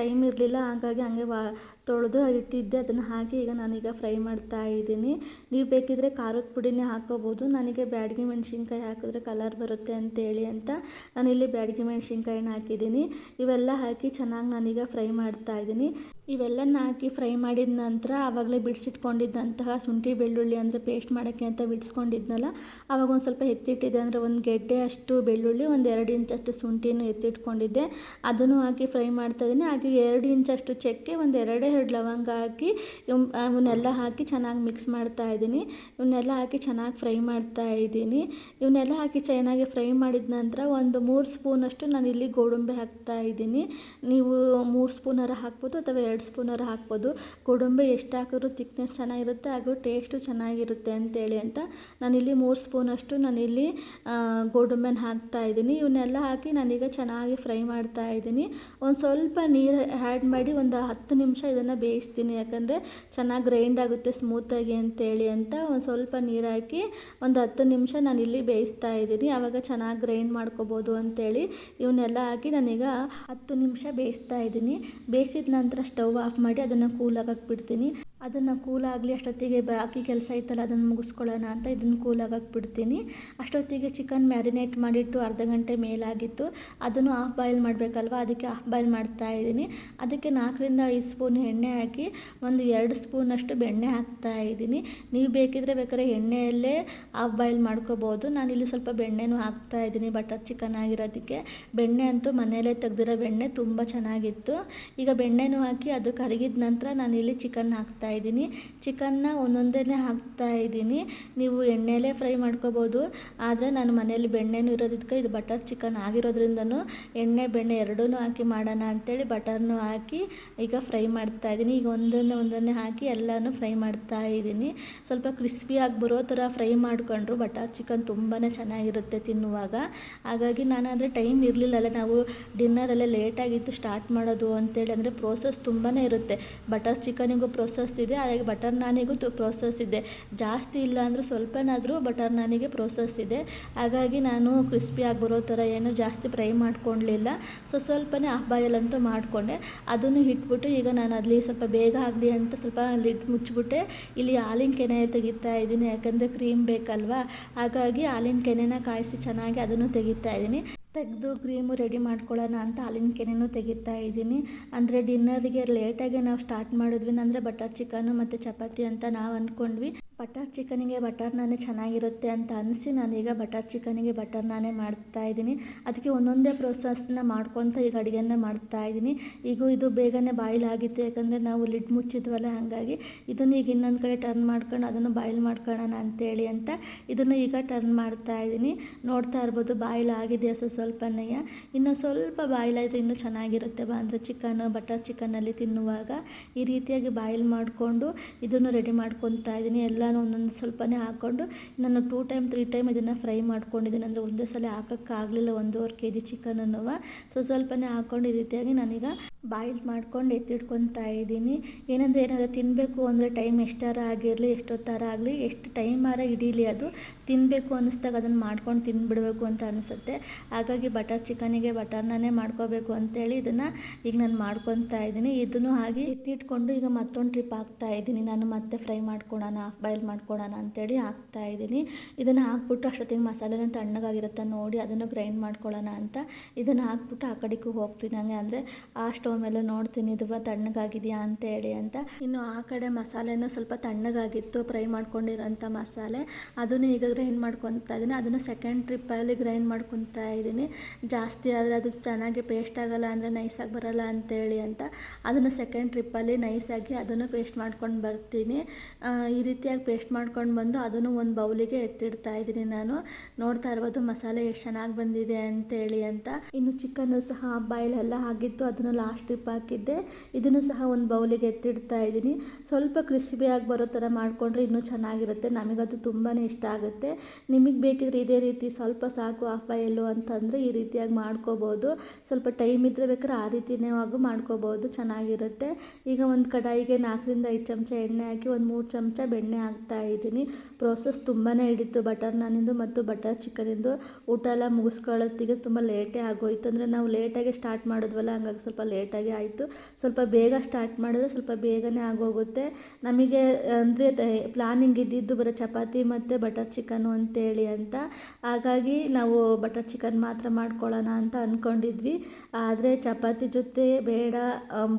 ಟೈಮ್ ಇರಲಿಲ್ಲ, ಹಾಗಾಗಿ ಹಂಗೆ ವಾ ತೊಳೆದು ಇಟ್ಟಿದ್ದೆ, ಅದನ್ನು ಹಾಕಿ ಈಗ ನಾನೀಗ ಫ್ರೈ ಮಾಡ್ತಾ ಇದ್ದೀನಿ. ನೀವು ಬೇಕಿದ್ದರೆ ಖಾರದ ಪುಡಿನೇ ಹಾಕ್ಕೋಬೋದು ನನಗೆ ಬ್ಯಾಡಗಿ ಮೆಣಸಿನ್ಕಾಯಿ ಹಾಕಿದ್ರೆ ಕಲರ್ ಬರುತ್ತೆ ಅಂತೇಳಿ ಅಂತ ನಾನಿಲ್ಲಿ ಬ್ಯಾಡಗಿ ಮೆಣಸಿನ್ಕಾಯಿನ ಹಾಕಿದ್ದೀನಿ. ಇವೆಲ್ಲ ಹಾಕಿ ಚೆನ್ನಾಗಿ ನಾನೀಗ ಫ್ರೈ ಮಾಡ್ತಾ ಇದ್ದೀನಿ. ಇವೆಲ್ಲನ ಹಾಕಿ ಫ್ರೈ ಮಾಡಿದ ನಂತರ ಆವಾಗಲೇ ಬಿಡಿಸಿಟ್ಕೊಂಡಿದ್ದಂತಹ ಶುಂಠಿ ಬೆಳ್ಳುಳ್ಳಿ ಅಂದರೆ ಪೇಸ್ಟ್ ಮಾಡೋಕ್ಕೆ ಅಂತ ಬಿಡಿಸ್ಕೊಂಡಿದ್ನಲ್ಲ, ಆವಾಗ ಒಂದು ಸ್ವಲ್ಪ ಎತ್ತಿಟ್ಟಿದ್ದೆ ಅಂದರೆ ಒಂದು ಗೆಡ್ಡೆ ಅಷ್ಟು ಬೆಳ್ಳುಳ್ಳಿ, ಒಂದು ಎರಡು ಇಂಚಷ್ಟು ಶುಂಠಿನೂ ಎತ್ತಿಟ್ಕೊಂಡಿದ್ದೆ. ಅದನ್ನು ಹಾಕಿ ಫ್ರೈ ಮಾಡ್ತಾ ಇದ್ದೀನಿ. ಹಾಗೆ ಎರಡು ಇಂಚಷ್ಟು ಚಕ್ಕೆ ಒಂದು ಎರಡೇ ಎರಡು ಲವಂಗ ಹಾಕಿ ಇವನ್ನೆಲ್ಲ ಹಾಕಿ ಚೆನ್ನಾಗಿ ಮಿಕ್ಸ್ ಮಾಡ್ತಾ ಇದ್ದೀನಿ. ಇವನ್ನೆಲ್ಲ ಹಾಕಿ ಚೆನ್ನಾಗಿ ಫ್ರೈ ಮಾಡ್ತಾ ಇದ್ದೀನಿ. ಇವನ್ನೆಲ್ಲ ಹಾಕಿ ಚೆನ್ನಾಗಿ ಫ್ರೈ ಮಾಡಿದ ನಂತರ ಒಂದು ಮೂರು ಸ್ಪೂನಷ್ಟು ಇಲ್ಲಿ ಗೋಡಂಬಿ ಹಾಕ್ತಾ ಇದ್ದೀನಿ. ನೀವು ಮೂರು ಸ್ಪೂನಾರ ಹಾಕ್ಬೋದು ಅಥವಾ ಎರಡು ಸ್ಪೂನರ ಹಾಕ್ಬೋದು. ಗೋಡಂಬಿ ಎಷ್ಟು ಹಾಕಿದ್ರೂ ತಿಕ್ನೆಸ್ ಚೆನ್ನಾಗಿರುತ್ತೆ, ಹಾಗೂ ಟೇಸ್ಟು ಚೆನ್ನಾಗಿರುತ್ತೆ ಅಂತೇಳಿ ಅಂತ ನಾನಿಲ್ಲಿ ಮೂರು ಸ್ಪೂನಷ್ಟು ನಾನಿಲ್ಲಿ ಗೋಡಂಬಿನ ಹಾಕ್ತಾ ಇದ್ದೀನಿ. ಇವನ್ನೆಲ್ಲ ಹಾಕಿ ನಾನೀಗ ಚೆನ್ನಾಗಿ ಫ್ರೈ ಮಾಡ್ತಾ ಇದ್ದೀನಿ. ಒಂದು ಸ್ವಲ್ಪ ನೀರು ಆ್ಯಡ್ ಮಾಡಿ ಒಂದು ಹತ್ತು ನಿಮಿಷ ಇದನ್ನು ಬೇಯಿಸ್ತೀನಿ. ಯಾಕಂದರೆ ಚೆನ್ನಾಗಿ ಗ್ರೈಂಡ್ ಆಗುತ್ತೆ ಸ್ಮೂತಾಗಿ ಅಂತೇಳಿ ಅಂತ ಒಂದು ಸ್ವಲ್ಪ ನೀರು ಹಾಕಿ ಒಂದು ಹತ್ತು ನಿಮಿಷ ನಾನಿಲ್ಲಿ ಬೇಯಿಸ್ತಾ ಇದ್ದೀನಿ. ಆವಾಗ ಚೆನ್ನಾಗಿ ಗ್ರೈಂಡ್ ಮಾಡ್ಕೋಬೋದು ಅಂತೇಳಿ ಇವನ್ನೆಲ್ಲ ಹಾಕಿ ನಾನೀಗ ಹತ್ತು ನಿಮಿಷ ಬೇಯಿಸ್ತಾ ಇದ್ದೀನಿ. ಬೇಯಿಸಿದ ನಂತರ ಸ್ಟವ್ ಆಫ್ ಮಾಡಿ ಅದನ್ನು ಕೂಲಾಗಿ ಬಿಡ್ತೀನಿ ಅದನ್ನು ಕೂಲಾಗಲಿ ಅಷ್ಟೊತ್ತಿಗೆ ಬಾಕಿ ಕೆಲಸ ಇತ್ತಲ್ಲ ಅದನ್ನು ಮುಗಿಸ್ಕೊಳ್ಳೋಣ ಅಂತ ಇದನ್ನು ಕೂಲಾಗಕ್ಕೆ ಬಿಡ್ತೀನಿ. ಅಷ್ಟೊತ್ತಿಗೆ ಚಿಕನ್ ಮ್ಯಾರಿನೇಟ್ ಮಾಡಿಟ್ಟು ಅರ್ಧ ಗಂಟೆ ಮೇಲಾಗಿತ್ತು. ಅದನ್ನು ಹಾಫ್ ಬಾಯ್ಲ್ ಮಾಡಬೇಕಲ್ವ? ಅದಕ್ಕೆ ಹಾಫ್ ಬಾಯ್ಲ್ ಮಾಡ್ತಾ ಇದ್ದೀನಿ. ಅದಕ್ಕೆ ನಾಲ್ಕರಿಂದ ಐದು ಸ್ಪೂನ್ ಎಣ್ಣೆ ಹಾಕಿ, ಒಂದು ಎರಡು ಸ್ಪೂನಷ್ಟು ಬೆಣ್ಣೆ ಹಾಕ್ತಾ ಇದ್ದೀನಿ. ನೀವು ಬೇಕಿದ್ರೆ ಬೇಕಾದ್ರೆ ಎಣ್ಣೆಯಲ್ಲೇ ಹಾಫ್ ಬಾಯ್ಲ್ ಮಾಡ್ಕೋಬೋದು. ನಾನಿಲ್ಲಿ ಸ್ವಲ್ಪ ಬೆಣ್ಣೆನೂ ಹಾಕ್ತಾ ಇದ್ದೀನಿ ಬಟರ್ ಚಿಕನ್ ಆಗಿರೋದಕ್ಕೆ. ಬೆಣ್ಣೆ ಅಂತೂ ಮನೆಯಲ್ಲೇ ತೆಗೆದಿರೋ ಬೆಣ್ಣೆ, ತುಂಬ ಚೆನ್ನಾಗಿತ್ತು. ಈಗ ಬೆಣ್ಣೆನೂ ಹಾಕಿ ಅದು ಕರಗಿದ ನಂತರ ನಾನಿಲ್ಲಿ ಚಿಕನ್ ಹಾಕ್ತಾ ಇದ್ದೀನಿ ಚಿಕನ್ನ ಒಂದೊಂದೇ ಹಾಕ್ತಾ ಇದ್ದೀನಿ ನೀವು ಎಣ್ಣೆಲೇ ಫ್ರೈ ಮಾಡ್ಕೋಬೋದು. ಆದರೆ ನಾನು ಮನೇಲಿ ಬೆಣ್ಣೆನೂ ಇರೋದಕ್ಕೆ ಇದು ಬಟರ್ ಚಿಕನ್ ಆಗಿರೋದ್ರಿಂದನೂ ಎಣ್ಣೆ, ಬೆಣ್ಣೆ ಎರಡೂ ಹಾಕಿ ಮಾಡೋಣ ಅಂತೇಳಿ ಬಟರ್ನೂ ಹಾಕಿ ಈಗ ಫ್ರೈ ಮಾಡ್ತಾ ಇದ್ದೀನಿ ಈಗ ಒಂದನ್ನೇ ಒಂದನ್ನೇ ಹಾಕಿ ಎಲ್ಲನೂ ಫ್ರೈ ಮಾಡ್ತಾ ಇದ್ದೀನಿ ಸ್ವಲ್ಪ ಕ್ರಿಸ್ಪಿಯಾಗಿ ಬರೋ ಥರ ಫ್ರೈ ಮಾಡಿಕೊಂಡ್ರು ಬಟರ್ ಚಿಕನ್ ತುಂಬಾ ಚೆನ್ನಾಗಿರುತ್ತೆ ತಿನ್ನುವಾಗ. ಹಾಗಾಗಿ ನಾನು ಅಂದರೆ ಟೈಮ್ ಇರಲಿಲ್ಲಲ್ಲ, ನಾವು ಡಿನ್ನರೆಲ್ಲ ಲೇಟಾಗಿತ್ತು ಸ್ಟಾರ್ಟ್ ಮಾಡೋದು ಅಂತೇಳಿ. ಅಂದರೆ ಪ್ರೋಸೆಸ್ ತುಂಬಾ ಇರುತ್ತೆ. ಬಟರ್ ಚಿಕನಿಗೂ ಪ್ರೋಸೆಸ್ ಇದೆ, ಹಾಗಾಗಿ ಬಟರ್ ನಾನಿಗೂ ತು ಪ್ರೋಸೆಸ್ ಇದೆ. ಜಾಸ್ತಿ ಇಲ್ಲ ಅಂದರೂ ಸ್ವಲ್ಪನಾದರೂ ಬಟರ್ ನಾನಿಗೆ ಪ್ರೋಸೆಸ್ ಇದೆ. ಹಾಗಾಗಿ ನಾನು ಕ್ರಿಸ್ಪಿಯಾಗಿ ಬರೋ ಥರ ಏನು ಜಾಸ್ತಿ ಫ್ರೈ ಮಾಡ್ಕೊಳ್ಲಿಲ್ಲ ಸೊ ಸ್ವಲ್ಪನೇ ಹಾಫ್ ಬಾಯಲ್ ಅಂತೂ ಮಾಡಿಕೊಂಡೆ. ಅದನ್ನು ಇಟ್ಬಿಟ್ಟು ಈಗ ನಾನು ಅಲ್ಲಿ ಸ್ವಲ್ಪ ಬೇಗ ಆಗಲಿ ಅಂತ ಸ್ವಲ್ಪ ಲಿಡ್ ಮುಚ್ಚಿಬಿಟ್ಟೆ. ಇಲ್ಲಿ ಹಾಲಿನ ಕೆನೆ ತೆಗಿತಾ ಇದ್ದೀನಿ, ಯಾಕಂದರೆ ಕ್ರೀಮ್ ಬೇಕಲ್ವಾ? ಹಾಗಾಗಿ ಹಾಲಿನ ಕೆನೆನ ಕಾಯಿಸಿ ಚೆನ್ನಾಗಿ ಅದನ್ನು ತೆಗಿತಾ ಇದ್ದೀನಿ. ತೆಗೆದು ಕ್ರೀಮು ರೆಡಿ ಮಾಡ್ಕೊಳ್ಳೋಣ ಅಂತ ಹಾಲಿನ ಕೆನೆನೂ ತೆಗಿತಾ ಇದ್ದೀನಿ. ಅಂದರೆ ಡಿನ್ನರಿಗೆ ಲೇಟಾಗಿ ನಾವು ಸ್ಟಾರ್ಟ್ ಮಾಡಿದ್ವಿ. ಅಂದರೆ ಬಟರ್ ಚಿಕನ್ನು ಮತ್ತು ಚಪಾತಿ ಅಂತ ನಾವು ಅಂದ್ಕೊಂಡ್ವಿ ಬಟರ್ ಚಿಕನಿಗೆ ಬಟರ್ ನಾನೇ ಚೆನ್ನಾಗಿರುತ್ತೆ ಅಂತ ಅನಿಸಿ ನಾನೀಗ ಬಟರ್ ಚಿಕನಿಗೆ ಬಟರ್ ನಾನೇ ಮಾಡ್ತಾ ಇದ್ದೀನಿ. ಅದಕ್ಕೆ ಒಂದೊಂದೇ ಪ್ರೋಸೆಸ್ನ ಮಾಡ್ಕೊತ ಈಗ ಅಡುಗೆನ ಮಾಡ್ತಾಯಿದ್ದೀನಿ ಈಗ ಇದು ಬೇಗನೆ ಬಾಯಿಲ್ ಆಗಿತ್ತು ಯಾಕಂದರೆ ನಾವು ಲಿಡ್ ಮುಚ್ಚಿದ್ವಲ್ಲ, ಹಾಗಾಗಿ ಇದನ್ನು ಈಗ ಇನ್ನೊಂದು ಕಡೆ ಟರ್ನ್ ಮಾಡ್ಕೊಂಡು ಅದನ್ನು ಬಾಯಿಲ್ ಮಾಡ್ಕೊಳ್ಳೋಣ ಅಂತೇಳಿ ಅಂತ ಇದನ್ನು ಈಗ ಟರ್ನ್ ಮಾಡ್ತಾ ಇದ್ದೀನಿ. ನೋಡ್ತಾ ಇರ್ಬೋದು ಬಾಯಿಲ್ ಆಗಿದೆ ಸೊ ಸ್ವಲ್ಪನೇ ಇನ್ನು ಸ್ವಲ್ಪ ಬಾಯಿಲ್ ಆದರೆ ಇನ್ನೂ ಚೆನ್ನಾಗಿರುತ್ತೆ. ಬಾ ಅಂದರೆ ಚಿಕನ್, ಬಟರ್ ಚಿಕನಲ್ಲಿ ತಿನ್ನುವಾಗ ಈ ರೀತಿಯಾಗಿ ಬಾಯಿಲ್ ಮಾಡಿಕೊಂಡು ಇದನ್ನು ರೆಡಿ ಮಾಡ್ಕೊತಾ ಇದ್ದೀನಿ. ಎಲ್ಲನೂ ಒಂದೊಂದು ಸ್ವಲ್ಪನೇ ಹಾಕ್ಕೊಂಡು ನಾನು ಟೂ ಟೈಮ್ ತ್ರೀ ಟೈಮ್ ಇದನ್ನು ಫ್ರೈ ಮಾಡ್ಕೊಂಡಿದ್ದೀನಿ. ಅಂದರೆ ಒಂದೇ ಸಲ ಹಾಕೋಕ್ಕಾಗಲಿಲ್ಲ ಒಂದೂವರೆ ಕೆ ಜಿ ಚಿಕನನ್ನು ಸೊ ಸ್ವಲ್ಪನೇ ಹಾಕ್ಕೊಂಡು ಈ ರೀತಿಯಾಗಿ ನಾನೀಗ ಬಾಯ್ಲ್ ಮಾಡ್ಕೊಂಡು ಎತ್ತಿಟ್ಕೊತಾ ಇದ್ದೀನಿ. ಏನಂದರೆ ಏನಾದರೂ ತಿನ್ನಬೇಕು ಅಂದರೆ ಟೈಮ್ ಎಷ್ಟಾರ ಆಗಿರಲಿ, ಎಷ್ಟೊತ್ತಾರ ಆಗಲಿ, ಎಷ್ಟು ಟೈಮ್ ಟೈಮಾರ ಹಿಡೀಲಿ ಅದು ತಿನ್ನಬೇಕು ಅನ್ನಿಸ್ದಾಗ ಅದನ್ನು ಮಾಡ್ಕೊಂಡು ತಿಂದುಬಿಡಬೇಕು ಅಂತ ಅನಿಸುತ್ತೆ. ಹಾಗಾಗಿ ಬಟರ್ ಚಿಕನಿಗೆ ಬಟರ್ನೇ ಮಾಡ್ಕೋಬೇಕು ಅಂತೇಳಿ ಇದನ್ನು ಈಗ ನಾನು ಮಾಡ್ಕೊತಾ ಇದ್ದೀನಿ. ಇದನ್ನು ಹಾಗೆ ಎತ್ತಿಟ್ಕೊಂಡು ಈಗ ಮತ್ತೊಂದು ಟ್ರಿಪ್ ಹಾಕ್ತಾ ಇದ್ದೀನಿ. ನಾನು ಮತ್ತೆ ಫ್ರೈ ಮಾಡ್ಕೊಳೋಣ. ಹಾಫ್ ಮಾಡ್ಕೊಳೋಣ ಅಂತೇಳಿ ಹಾಕ್ತಾ ಇದ್ದೀನಿ. ಇದನ್ನು ಹಾಕ್ಬಿಟ್ಟು ಅಷ್ಟೊತ್ತಿಗೆ ಮಸಾಲೆನ ತಣ್ಣಗಾಗಿರುತ್ತೆ ನೋಡಿ, ಅದನ್ನು ಗ್ರೈಂಡ್ ಮಾಡ್ಕೊಳ್ಳೋಣ ಅಂತ. ಇದನ್ನು ಹಾಕ್ಬಿಟ್ಟು ಆ ಕಡೆಗೂ ಹೋಗ್ತೀನಿ. ಹಂಗೆ ಅಂದರೆ ಆ ಸ್ಟವ್ ಮೇಲೆ ನೋಡ್ತೀನಿ ಇದು ತಣ್ಣಗಾಗಿದೆಯಾ ಅಂತೇಳಿ ಅಂತ. ಇನ್ನು ಆ ಕಡೆ ಮಸಾಲೆನೂ ಸ್ವಲ್ಪ ತಣ್ಣಗಾಗಿತ್ತು, ಫ್ರೈ ಮಾಡ್ಕೊಂಡಿರೋಂಥ ಮಸಾಲೆ. ಅದನ್ನು ಈಗ ಗ್ರೈಂಡ್ ಮಾಡ್ಕೊತಾ ಇದ್ದೀನಿ. ಅದನ್ನು ಸೆಕೆಂಡ್ ಟ್ರಿಪ್ಪಲ್ಲಿ ಗ್ರೈಂಡ್ ಮಾಡ್ಕೊತಾ ಇದ್ದೀನಿ. ಜಾಸ್ತಿ ಆದರೆ ಅದು ಚೆನ್ನಾಗಿ ಪೇಸ್ಟ್ ಆಗೋಲ್ಲ ಅಂದರೆ ನೈಸಾಗಿ ಬರೋಲ್ಲ ಅಂತೇಳಿ ಅಂತ. ಅದನ್ನು ಸೆಕೆಂಡ್ ಟ್ರಿಪ್ಪಲ್ಲಿ ನೈಸಾಗಿ ಅದನ್ನು ಪೇಸ್ಟ್ ಮಾಡ್ಕೊಂಡು ಬರ್ತೀನಿ. ಈ ರೀತಿಯಾಗಿ ಪೇಸ್ಟ್ ಮಾಡ್ಕೊಂಡು ಬಂದು ಅದನ್ನು ಒಂದು ಬೌಲಿಗೆ ಎತ್ತಿಡ್ತಾ ಇದ್ದೀನಿ ನಾನು. ನೋಡ್ತಾ ಇರ್ಬೋದು ಮಸಾಲೆ ಎಷ್ಟು ಚೆನ್ನಾಗಿ ಬಂದಿದೆ ಅಂತೇಳಿ ಅಂತ. ಇನ್ನು ಚಿಕನ್ನು ಸಹ ಬಾಯ್ಲ್ ಎಲ್ಲ ಆಗಿತ್ತು ಅದನ್ನು ಲಾಸ್ಟ್ ಟ್ರಿಪ್ ಹಾಕಿದ್ದೆ. ಇದನ್ನು ಸಹ ಒಂದು ಬೌಲಿಗೆ ಎತ್ತಿಡ್ತಾ ಇದ್ದೀನಿ. ಸ್ವಲ್ಪ ಕ್ರಿಸ್ಪಿಯಾಗಿ ಬರೋ ಥರ ಮಾಡಿಕೊಂಡ್ರೆ ಇನ್ನೂ ಚೆನ್ನಾಗಿರುತ್ತೆ. ನಮಗದು ತುಂಬಾ ಇಷ್ಟ ಆಗುತ್ತೆ. ನಿಮಗೆ ಬೇಕಿದ್ರೆ ಇದೇ ರೀತಿ ಸ್ವಲ್ಪ ಸಾಕು ಆಫ್ ಬಾಯಲ್ಲು ಅಂತಂದರೆ ಈ ರೀತಿಯಾಗಿ ಮಾಡ್ಕೋಬೋದು. ಸ್ವಲ್ಪ ಟೈಮ್ ಇದ್ದರೆ ಬೇಕಾದ್ರೆ ಆ ರೀತಿನೇ ಆಗು ಮಾಡ್ಕೋಬೋದು. ಚೆನ್ನಾಗಿರುತ್ತೆ. ಈಗ ಒಂದು ಕಡಾಯಿಗೆ ನಾಲ್ಕರಿಂದ ಐದು ಚಮಚ ಎಣ್ಣೆ ಹಾಕಿ ಒಂದು ಮೂರು ಚಮಚ ಬೆಣ್ಣೆ ಹಾಕ್ತಾ ಇದ್ದೀನಿ. ಪ್ರೋಸೆಸ್ ತುಂಬಾ ಹಿಡಿತು. ಬಟರ್ ನಾನಿಂದು ಮತ್ತು ಬಟರ್ ಚಿಕನಿಂದು ಊಟ ಎಲ್ಲ ಮುಗಿಸ್ಕೊಳ್ಳೋತ್ತಿಗೆ ತುಂಬ ಲೇಟೇ ಆಗೋಯ್ತು. ಅಂದರೆ ನಾವು ಲೇಟಾಗಿ ಸ್ಟಾರ್ಟ್ ಮಾಡಿದ್ವಲ್ಲ, ಹಂಗಾಗಿ ಸ್ವಲ್ಪ ಲೇಟಾಗಿ ಆಯಿತು. ಸ್ವಲ್ಪ ಬೇಗ ಸ್ಟಾರ್ಟ್ ಮಾಡಿದ್ರೆ ಸ್ವಲ್ಪ ಬೇಗನೆ ಆಗೋಗುತ್ತೆ. ನಮಗೆ, ಅಂದರೆ ಪ್ಲಾನಿಂಗ್ ಇದ್ದಿದ್ದು ಬರೋ ಚಪಾತಿ ಮತ್ತು ಬಟರ್ ಚಿಕನು ಅಂತೇಳಿ ಅಂತ. ಹಾಗಾಗಿ ನಾವು ಬಟರ್ ಚಿಕನ್ ಮಾತ್ರ ಮಾಡ್ಕೊಳ್ಳೋಣ ಅಂತ ಅಂದ್ಕೊಂಡಿದ್ವಿ ಆದರೆ ಚಪಾತಿ ಜೊತೆ ಬೇಡ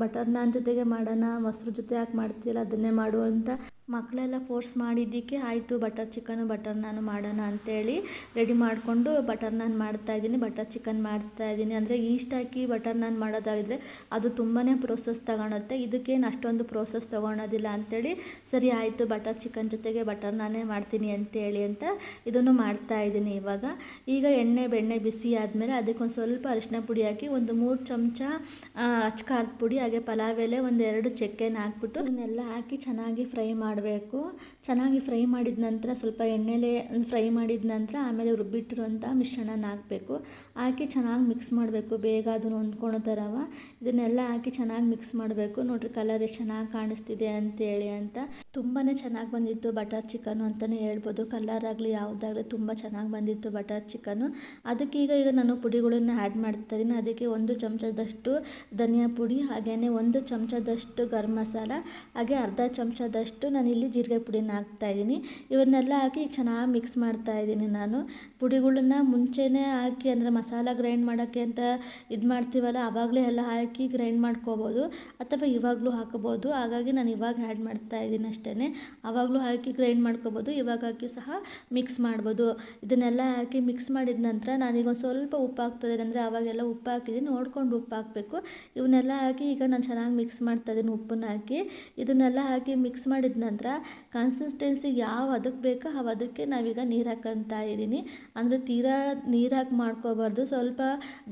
ಬಟರ್ ನಾನ್ ಜೊತೆಗೆ ಮಾಡೋಣ, ಮೊಸರು ಜೊತೆ ಯಾಕೆ ಮಾಡ್ತೀಯಲ್ಲ, ಅದನ್ನೇ ಮಾಡು ಅಂತ ಮಕ್ಕಳೆಲ್ಲ ಫೋರ್ಸ್ ಮಾಡಿದ್ದಕ್ಕೆ ಆಯಿತು ಬಟರ್ ಚಿಕನು ಬಟರ್ ನಾನು ಮಾಡೋಣ ಅಂತೇಳಿ ರೆಡಿ ಮಾಡಿಕೊಂಡು ಬಟರ್ ನಾನ್ ಮಾಡ್ತಾಯಿದ್ದೀನಿ ಬಟರ್ ಚಿಕನ್ ಮಾಡ್ತಾಯಿದ್ದೀನಿ ಅಂದರೆ ಈಸ್ಟ್ ಹಾಕಿ ಬಟರ್ ನಾನ್ ಮಾಡೋದಾಗಿದ್ದರೆ ಅದು ತುಂಬಾ ಪ್ರೋಸೆಸ್ ತಗೊಳುತ್ತೆ. ಇದಕ್ಕೇನು ಅಷ್ಟೊಂದು ಪ್ರೋಸೆಸ್ ತೊಗೊಳೋದಿಲ್ಲ ಅಂಥೇಳಿ ಸರಿ ಆಯಿತು ಬಟರ್ ಚಿಕನ್ ಜೊತೆಗೆ ಬಟರ್ ನಾನೇ ಮಾಡ್ತೀನಿ ಅಂತೇಳಿ ಅಂತ ಇದನ್ನು ಮಾಡ್ತಾಯಿದ್ದೀನಿ ಇವಾಗ. ಈಗ ಎಣ್ಣೆ, ಬೆಣ್ಣೆ ಬಿಸಿ ಆದಮೇಲೆ ಅದಕ್ಕೊಂದು ಸ್ವಲ್ಪ ಅರಿಶಿನ ಪುಡಿ ಹಾಕಿ ಒಂದು ಮೂರು ಚಮಚ ಅಚ್ಕಾರದ ಪುಡಿ, ಹಾಗೆ ಪಲಾವ್ ಎಲೆ ಒಂದೆರಡು ಚಕ್ಕೆನ ಹಾಕ್ಬಿಟ್ಟು ಇದನ್ನೆಲ್ಲ ಹಾಕಿ ಚೆನ್ನಾಗಿ ಫ್ರೈ ಮಾಡಿ ಮಾಡಬೇಕು. ಚೆನ್ನಾಗಿ ಫ್ರೈ ಮಾಡಿದ ನಂತರ ಸ್ವಲ್ಪ ಎಣ್ಣೆಲೇ ಫ್ರೈ ಮಾಡಿದ ನಂತರ ಆಮೇಲೆ ರುಬ್ಬಿಟ್ಟಿರುವಂಥ ಮಿಶ್ರಣನ ಹಾಕಬೇಕು. ಹಾಕಿ ಚೆನ್ನಾಗಿ ಮಿಕ್ಸ್ ಮಾಡಬೇಕು. ಬೇಗ ಅದು ಹೊಂದ್ಕೊಳ್ಳೋ ಥರವ ಇದನ್ನೆಲ್ಲ ಹಾಕಿ ಚೆನ್ನಾಗಿ ಮಿಕ್ಸ್ ಮಾಡಬೇಕು. ನೋಡಿರಿ ಕಲರ್ ಎಷ್ಟು ಚೆನ್ನಾಗಿ ಕಾಣಿಸ್ತಿದೆ ಅಂತೇಳಿ ಅಂತ. ತುಂಬಾ ಚೆನ್ನಾಗಿ ಬಂದಿತ್ತು ಬಟರ್ ಚಿಕನು ಅಂತಲೇ ಹೇಳ್ಬೋದು. ಕಲರ್ ಆಗಲಿ ಯಾವುದಾಗಲಿ ತುಂಬ ಚೆನ್ನಾಗಿ ಬಂದಿತ್ತು ಬಟರ್ ಚಿಕನು. ಅದಕ್ಕೆ ಈಗ ಈಗ ನಾನು ಪುಡಿಗಳನ್ನು ಆ್ಯಡ್ ಮಾಡ್ತಾ ಇದ್ದೀನಿ. ಅದಕ್ಕೆ ಒಂದು ಚಮಚದಷ್ಟು ಧನಿಯಾ ಪುಡಿ ಹಾಗೆಯೇ ಒಂದು ಚಮಚದಷ್ಟು ಗರಂ ಮಸಾಲ, ಹಾಗೆ ಅರ್ಧ ಚಮಚದಷ್ಟು ನಾನು ನಾನಿಲ್ಲಿ ಜೀರಿಗೆ ಪುಡಿನ ಹಾಕ್ತಾಯಿದ್ದೀನಿ ಇವನ್ನೆಲ್ಲ ಹಾಕಿ ಚೆನ್ನಾಗಿ ಮಿಕ್ಸ್ ಮಾಡ್ತಾ ಇದ್ದೀನಿ ನಾನು. ಪುಡಿಗಳನ್ನ ಮುಂಚೆನೇ ಹಾಕಿ ಅಂದರೆ ಮಸಾಲ ಗ್ರೈಂಡ್ ಮಾಡೋಕ್ಕೆ ಅಂತ ಇದು ಮಾಡ್ತೀವಲ್ಲ ಆವಾಗಲೇ ಎಲ್ಲ ಹಾಕಿ ಗ್ರೈಂಡ್ ಮಾಡ್ಕೋಬೋದು. ಅಥವಾ ಇವಾಗಲೂ ಹಾಕೋಬೋದು. ಹಾಗಾಗಿ ನಾನು ಇವಾಗ ಆ್ಯಡ್ ಮಾಡ್ತಾಯಿದ್ದೀನಿ ಅಷ್ಟೇ ಆವಾಗಲೂ ಹಾಕಿ ಗ್ರೈಂಡ್ ಮಾಡ್ಕೋಬೋದು. ಇವಾಗ ಹಾಕಿ ಸಹ ಮಿಕ್ಸ್ ಮಾಡ್ಬೋದು. ಇದನ್ನೆಲ್ಲ ಹಾಕಿ ಮಿಕ್ಸ್ ಮಾಡಿದ ನಂತರ ನಾನೀಗ ಒಂದು ಸ್ವಲ್ಪ ಉಪ್ಪು ಹಾಕ್ತಾಯಿದ್ದೀನಿ ಅಂದರೆ ಆವಾಗೆಲ್ಲ ಉಪ್ಪು ಹಾಕಿದ್ದೀನಿ. ನೋಡ್ಕೊಂಡು ಉಪ್ಪು ಹಾಕಬೇಕು. ಇವನ್ನೆಲ್ಲ ಹಾಕಿ ಈಗ ನಾನು ಚೆನ್ನಾಗಿ ಮಿಕ್ಸ್ ಮಾಡ್ತಾ ಇದ್ದೀನಿ ಉಪ್ಪನ್ನ ಹಾಕಿ. ಇದನ್ನೆಲ್ಲ ಹಾಕಿ ಮಿಕ್ಸ್ ಮಾಡಿದ ನಂತರ ನಂತರ ಕನ್ಸಿಸ್ಟೆನ್ಸಿ ಯಾವ ಅದಕ್ಕೆ ಬೇಕೋ ಅವು ಅದಕ್ಕೆ ನಾವೀಗ ನೀರು ಹಾಕ್ಕೊಂತ ಇದ್ದೀನಿ. ಅಂದರೆ ತೀರಾ ನೀರಾಗಿ ಮಾಡ್ಕೋಬಾರ್ದು. ಸ್ವಲ್ಪ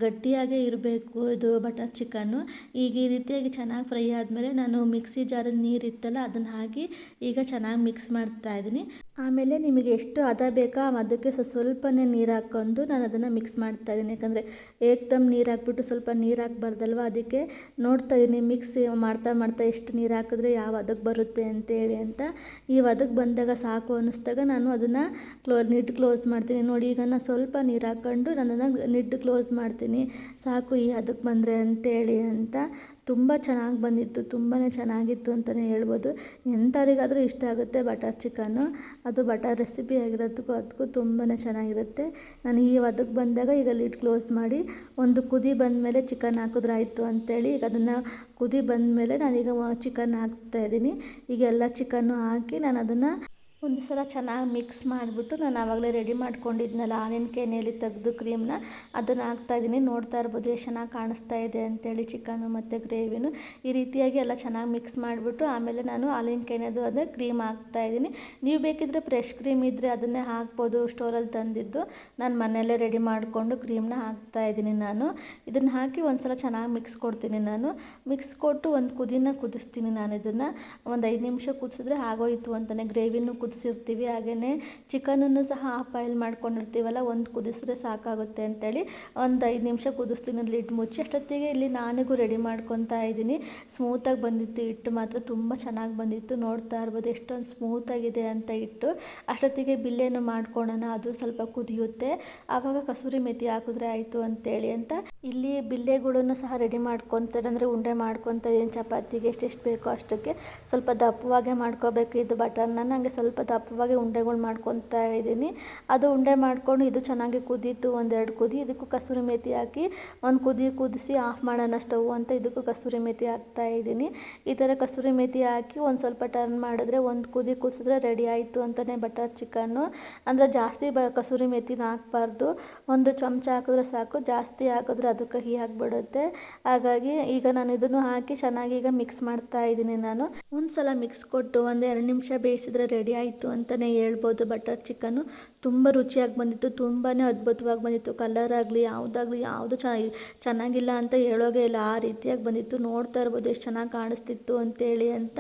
ಗಟ್ಟಿಯಾಗೇ ಇರಬೇಕು ಇದು ಬಟರ್ ಚಿಕನ್ನು. ಈಗ ಈ ರೀತಿಯಾಗಿ ಚೆನ್ನಾಗಿ ಫ್ರೈ ಆದಮೇಲೆ ನಾನು ಮಿಕ್ಸಿ ಜಾರಲ್ಲಿ ನೀರು ಇತ್ತಲ್ಲ ಅದನ್ನು ಹಾಕಿ ಈಗ ಚೆನ್ನಾಗಿ ಮಿಕ್ಸ್ ಮಾಡ್ತಾ ಇದ್ದೀನಿ. ಆಮೇಲೆ ನಿಮಗೆ ಎಷ್ಟು ಹದ ಬೇಕೋ ಅದಕ್ಕೆ ಸ್ವಲ್ಪನೇ ನೀರು ಹಾಕ್ಕೊಂಡು ನಾನು ಅದನ್ನು ಮಿಕ್ಸ್ ಮಾಡ್ತಾ ಇದ್ದೀನಿ. ಯಾಕಂದರೆ ಏಕ್ದಮ್ ನೀರು ಹಾಕ್ಬಿಟ್ಟು ಸ್ವಲ್ಪ ನೀರು ಹಾಕ್ಬಾರ್ದಲ್ವ ಅದಕ್ಕೆ ನೋಡ್ತಾ ಇದ್ದೀನಿ ಮಿಕ್ಸ್ ಮಾಡ್ತಾ ಮಾಡ್ತಾ ಎಷ್ಟು ನೀರು ಹಾಕಿದ್ರೆ ಯಾವ ಅದಕ್ಕೆ ಬರುತ್ತೆ ಅಂತೇಳಿ ಅಂತ. ಈ ಅದಕ್ಕೆ ಬಂದಾಗ ಸಾಕು ಅನ್ನಿಸ್ದಾಗ ನಾನು ಅದನ್ನು ಕ್ಲೋ ನಿಡ್ ಕ್ಲೋಸ್ ಮಾಡ್ತೀನಿ. ನೋಡಿ, ಈಗ ನಾನು ಸ್ವಲ್ಪ ನೀರು ಹಾಕ್ಕೊಂಡು ನಾನು ಅದನ್ನು ನಿಡ್ ಕ್ಲೋಸ್ ಮಾಡ್ತೀನಿ. ಸಾಕು ಈ ಹದಕ್ಕೆ ಬಂದರೆ ಅಂತೇಳಿ ಅಂತ ತುಂಬ ಚೆನ್ನಾಗಿ ಬಂದಿತ್ತು ತುಂಬಾ ಚೆನ್ನಾಗಿತ್ತು ಅಂತಲೇ ಹೇಳ್ಬೋದು. ಎಂಥವ್ರಿಗಾದರೂ ಇಷ್ಟ ಆಗುತ್ತೆ ಬಟರ್ ಚಿಕನ್ನು. ಅದು ಬಟರ್ ರೆಸಿಪಿ ಆಗಿರೋದಕ್ಕೂ ಅದಕ್ಕೂ ತುಂಬಾ ಚೆನ್ನಾಗಿರುತ್ತೆ. ನಾನು ಈ ಅದಕ್ಕೆ ಬಂದಾಗ ಈಗ ಲಿಡ್ ಕ್ಲೋಸ್ ಮಾಡಿ ಒಂದು ಕುದಿ ಬಂದಮೇಲೆ ಚಿಕನ್ ಹಾಕಿದ್ರಾಯಿತು ಅಂತೇಳಿ ಈಗ ಅದನ್ನು ಕುದಿ ಬಂದ ಮೇಲೆ ನಾನೀಗ ಚಿಕನ್ ಹಾಕ್ತಾಯಿದ್ದೀನಿ ಈಗ ಎಲ್ಲ ಚಿಕನ್ನು ಹಾಕಿ ನಾನು ಅದನ್ನು ಒಂದು ಸಲ ಚೆನ್ನಾಗಿ ಮಿಕ್ಸ್ ಮಾಡಿಬಿಟ್ಟು ನಾನು ಆವಾಗಲೇ ರೆಡಿ ಮಾಡ್ಕೊಂಡಿದ್ನಲ್ಲ ಹಾಲಿನ ಕೆನೆಯಲ್ಲಿ ತೆಗೆದು ಕ್ರೀಮ್ನ ಅದನ್ನು ಹಾಕ್ತಾಯಿದ್ದೀನಿ ನೋಡ್ತಾ ಇರ್ಬೋದು ಎಷ್ಟು ಚೆನ್ನಾಗಿ ಕಾಣಿಸ್ತಾ ಇದೆ ಅಂತೇಳಿ ಚಿಕನು ಮತ್ತು ಗ್ರೇವಿನು ಈ ರೀತಿಯಾಗಿ ಎಲ್ಲ ಚೆನ್ನಾಗಿ ಮಿಕ್ಸ್ ಮಾಡಿಬಿಟ್ಟು ಆಮೇಲೆ ನಾನು ಹಾಲಿನ ಕೆನೆದು ಅದೇ ಕ್ರೀಮ್ ಹಾಕ್ತಾಯಿದ್ದೀನಿ ನೀವು ಬೇಕಿದ್ದರೆ ಫ್ರೆಶ್ ಕ್ರೀಮ್ ಇದ್ದರೆ ಅದನ್ನೇ ಹಾಕ್ಬೋದು ಸ್ಟೋರಲ್ಲಿ ತಂದಿದ್ದು. ನಾನು ಮನೆಯಲ್ಲೇ ರೆಡಿ ಮಾಡಿಕೊಂಡು ಕ್ರೀಮ್ನ ಹಾಕ್ತಾಯಿದ್ದೀನಿ ನಾನು. ಇದನ್ನು ಹಾಕಿ ಒಂದು ಸಲ ಚೆನ್ನಾಗಿ ಮಿಕ್ಸ್ ಕೊಡ್ತೀನಿ ನಾನು. ಮಿಕ್ಸ್ ಕೊಟ್ಟು ಒಂದು ಕುದಿನ ಕುದಿಸ್ತೀನಿ ನಾನು ಇದನ್ನು. ಒಂದು ಐದು ನಿಮಿಷ ಕುದಿಸಿದ್ರೆ ಆಗೋಯಿತು ಅಂತಲೇ ಗ್ರೇವಿನೂ ಕುದಿಸಿರ್ತೀವಿ ಹಾಗೆಯೇ ಚಿಕನನ್ನು ಸಹ ಹಾಫ್ ಬಾಯ್ಲ್ ಮಾಡ್ಕೊಂಡಿರ್ತೀವಲ್ಲ, ಒಂದು ಕುದಿಸಿದ್ರೆ ಸಾಕಾಗುತ್ತೆ ಅಂತೇಳಿ ಒಂದು ಐದು ನಿಮಿಷ ಕುದಿಸ್ತೀನಿ ಲಿಡ್ ಮುಚ್ಚಿ. ಅಷ್ಟೊತ್ತಿಗೆ ಇಲ್ಲಿ ನಾನಿಗೂ ರೆಡಿ ಮಾಡ್ಕೊತಾ ಇದ್ದೀನಿ. ಸ್ಮೂತಾಗಿ ಬಂದಿತ್ತು ಹಿಟ್ಟು ಮಾತ್ರ, ತುಂಬ ಚೆನ್ನಾಗಿ ಬಂದಿತ್ತು. ನೋಡ್ತಾ ಇರ್ಬೋದು ಎಷ್ಟೊಂದು ಸ್ಮೂತಾಗಿದೆ ಅಂತ ಹಿಟ್ಟು. ಅಷ್ಟೊತ್ತಿಗೆ ಬಿಲ್ಲೇನು ಮಾಡ್ಕೊಳ್ಳೋಣ ಅದು ಸ್ವಲ್ಪ ಕುದಿಯುತ್ತೆ. ಆವಾಗ ಕಸೂರಿ ಮೆಥಿ ಹಾಕಿದ್ರೆ ಆಯಿತು ಅಂತೇಳಿ ಅಂತ. ಇಲ್ಲಿ ಬಿಲ್ಲೆಗಳನ್ನು ಸಹ ರೆಡಿ ಮಾಡ್ಕೊತಾರೆ, ಅಂದರೆ ಉಂಡೆ ಮಾಡ್ಕೊತ ಇದ್ದೀನಿ ಚಪಾತಿಗೆ ಎಷ್ಟೆಷ್ಟು ಬೇಕೋ ಅಷ್ಟಕ್ಕೆ. ಸ್ವಲ್ಪ ದಪ್ಪವಾಗೆ ಮಾಡ್ಕೋಬೇಕು ಇದು ಬಟರ್ನ. ನನಗೆ ಸ್ವಲ್ಪ ದಪ್ಪವಾಗಿ ಉಂಡೆಗಳು ಮಾಡ್ಕೊತಾ ಇದ್ದೀನಿ. ಅದು ಉಂಡೆ ಮಾಡಿಕೊಂಡು ಇದು ಚೆನ್ನಾಗಿ ಕುದೀತು ಒಂದೆರಡು ಕುದಿ, ಇದಕ್ಕೂ ಕಸೂರಿ ಮೇಥಿ ಹಾಕಿ ಒಂದು ಕುದಿ ಕುದಿಸಿ ಆಫ್ ಮಾಡೋಣ ಸ್ಟವ್ ಅಂತ ಇದಕ್ಕೂ ಕಸೂರಿ ಮೇಥಿ ಹಾಕ್ತಾ ಇದ್ದೀನಿ. ಈ ಥರ ಕಸೂರಿ ಮೇಥಿ ಹಾಕಿ ಒಂದು ಸ್ವಲ್ಪ ಟರ್ನ್ ಮಾಡಿದ್ರೆ ಒಂದು ಕುದಿ ಕುದಿಸಿದ್ರೆ ರೆಡಿ ಆಯಿತು ಅಂತಲೇ ಬಟರ್ ಚಿಕನ್ನು ಅಂದರೆ ಜಾಸ್ತಿ ಬ ಕಸೂರಿ ಮೇಥಿನ ಹಾಕ್ಬಾರ್ದು. ಒಂದು ಚಮಚ ಹಾಕಿದ್ರೆ ಸಾಕು, ಜಾಸ್ತಿ ಹಾಕಿದ್ರೆ ಅದು ಕಹಿ ಆಗಿಬಿಡುತ್ತೆ. ಹಾಗಾಗಿ ಈಗ ನಾನು ಇದನ್ನು ಹಾಕಿ ಚೆನ್ನಾಗಿ ಈಗ ಮಿಕ್ಸ್ ಮಾಡ್ತಾ ಇದ್ದೀನಿ ನಾನು. ಒಂದು ಸಲ ಮಿಕ್ಸ್ ಕೊಟ್ಟು ಒಂದು ಎರಡು ನಿಮಿಷ ಬೇಯಿಸಿದ್ರೆ ರೆಡಿ ಆಯಿತು ಅಂತಲೇ ಹೇಳ್ಬೋದು ಬಟರ್ ಚಿಕನ್ನು ತುಂಬ ರುಚಿಯಾಗಿ ಬಂದಿತ್ತು ತುಂಬಾ ಅದ್ಭುತವಾಗಿ ಬಂದಿತ್ತು ಕಲರ್ ಆಗಲಿ, ಯಾವುದಾಗ್ಲಿ ಯಾವುದು ಚೆನ್ನಾಗಿ ಚೆನ್ನಾಗಿಲ್ಲ ಅಂತ ಹೇಳೋಗೆ ಇಲ್ಲ, ಆ ರೀತಿಯಾಗಿ ಬಂದಿತ್ತು, ನೋಡ್ತಾ ಇರ್ಬೋದು ಎಷ್ಟು ಚೆನ್ನಾಗಿ ಕಾಣಿಸ್ತಿತ್ತು ಅಂತೇಳಿ ಅಂತ.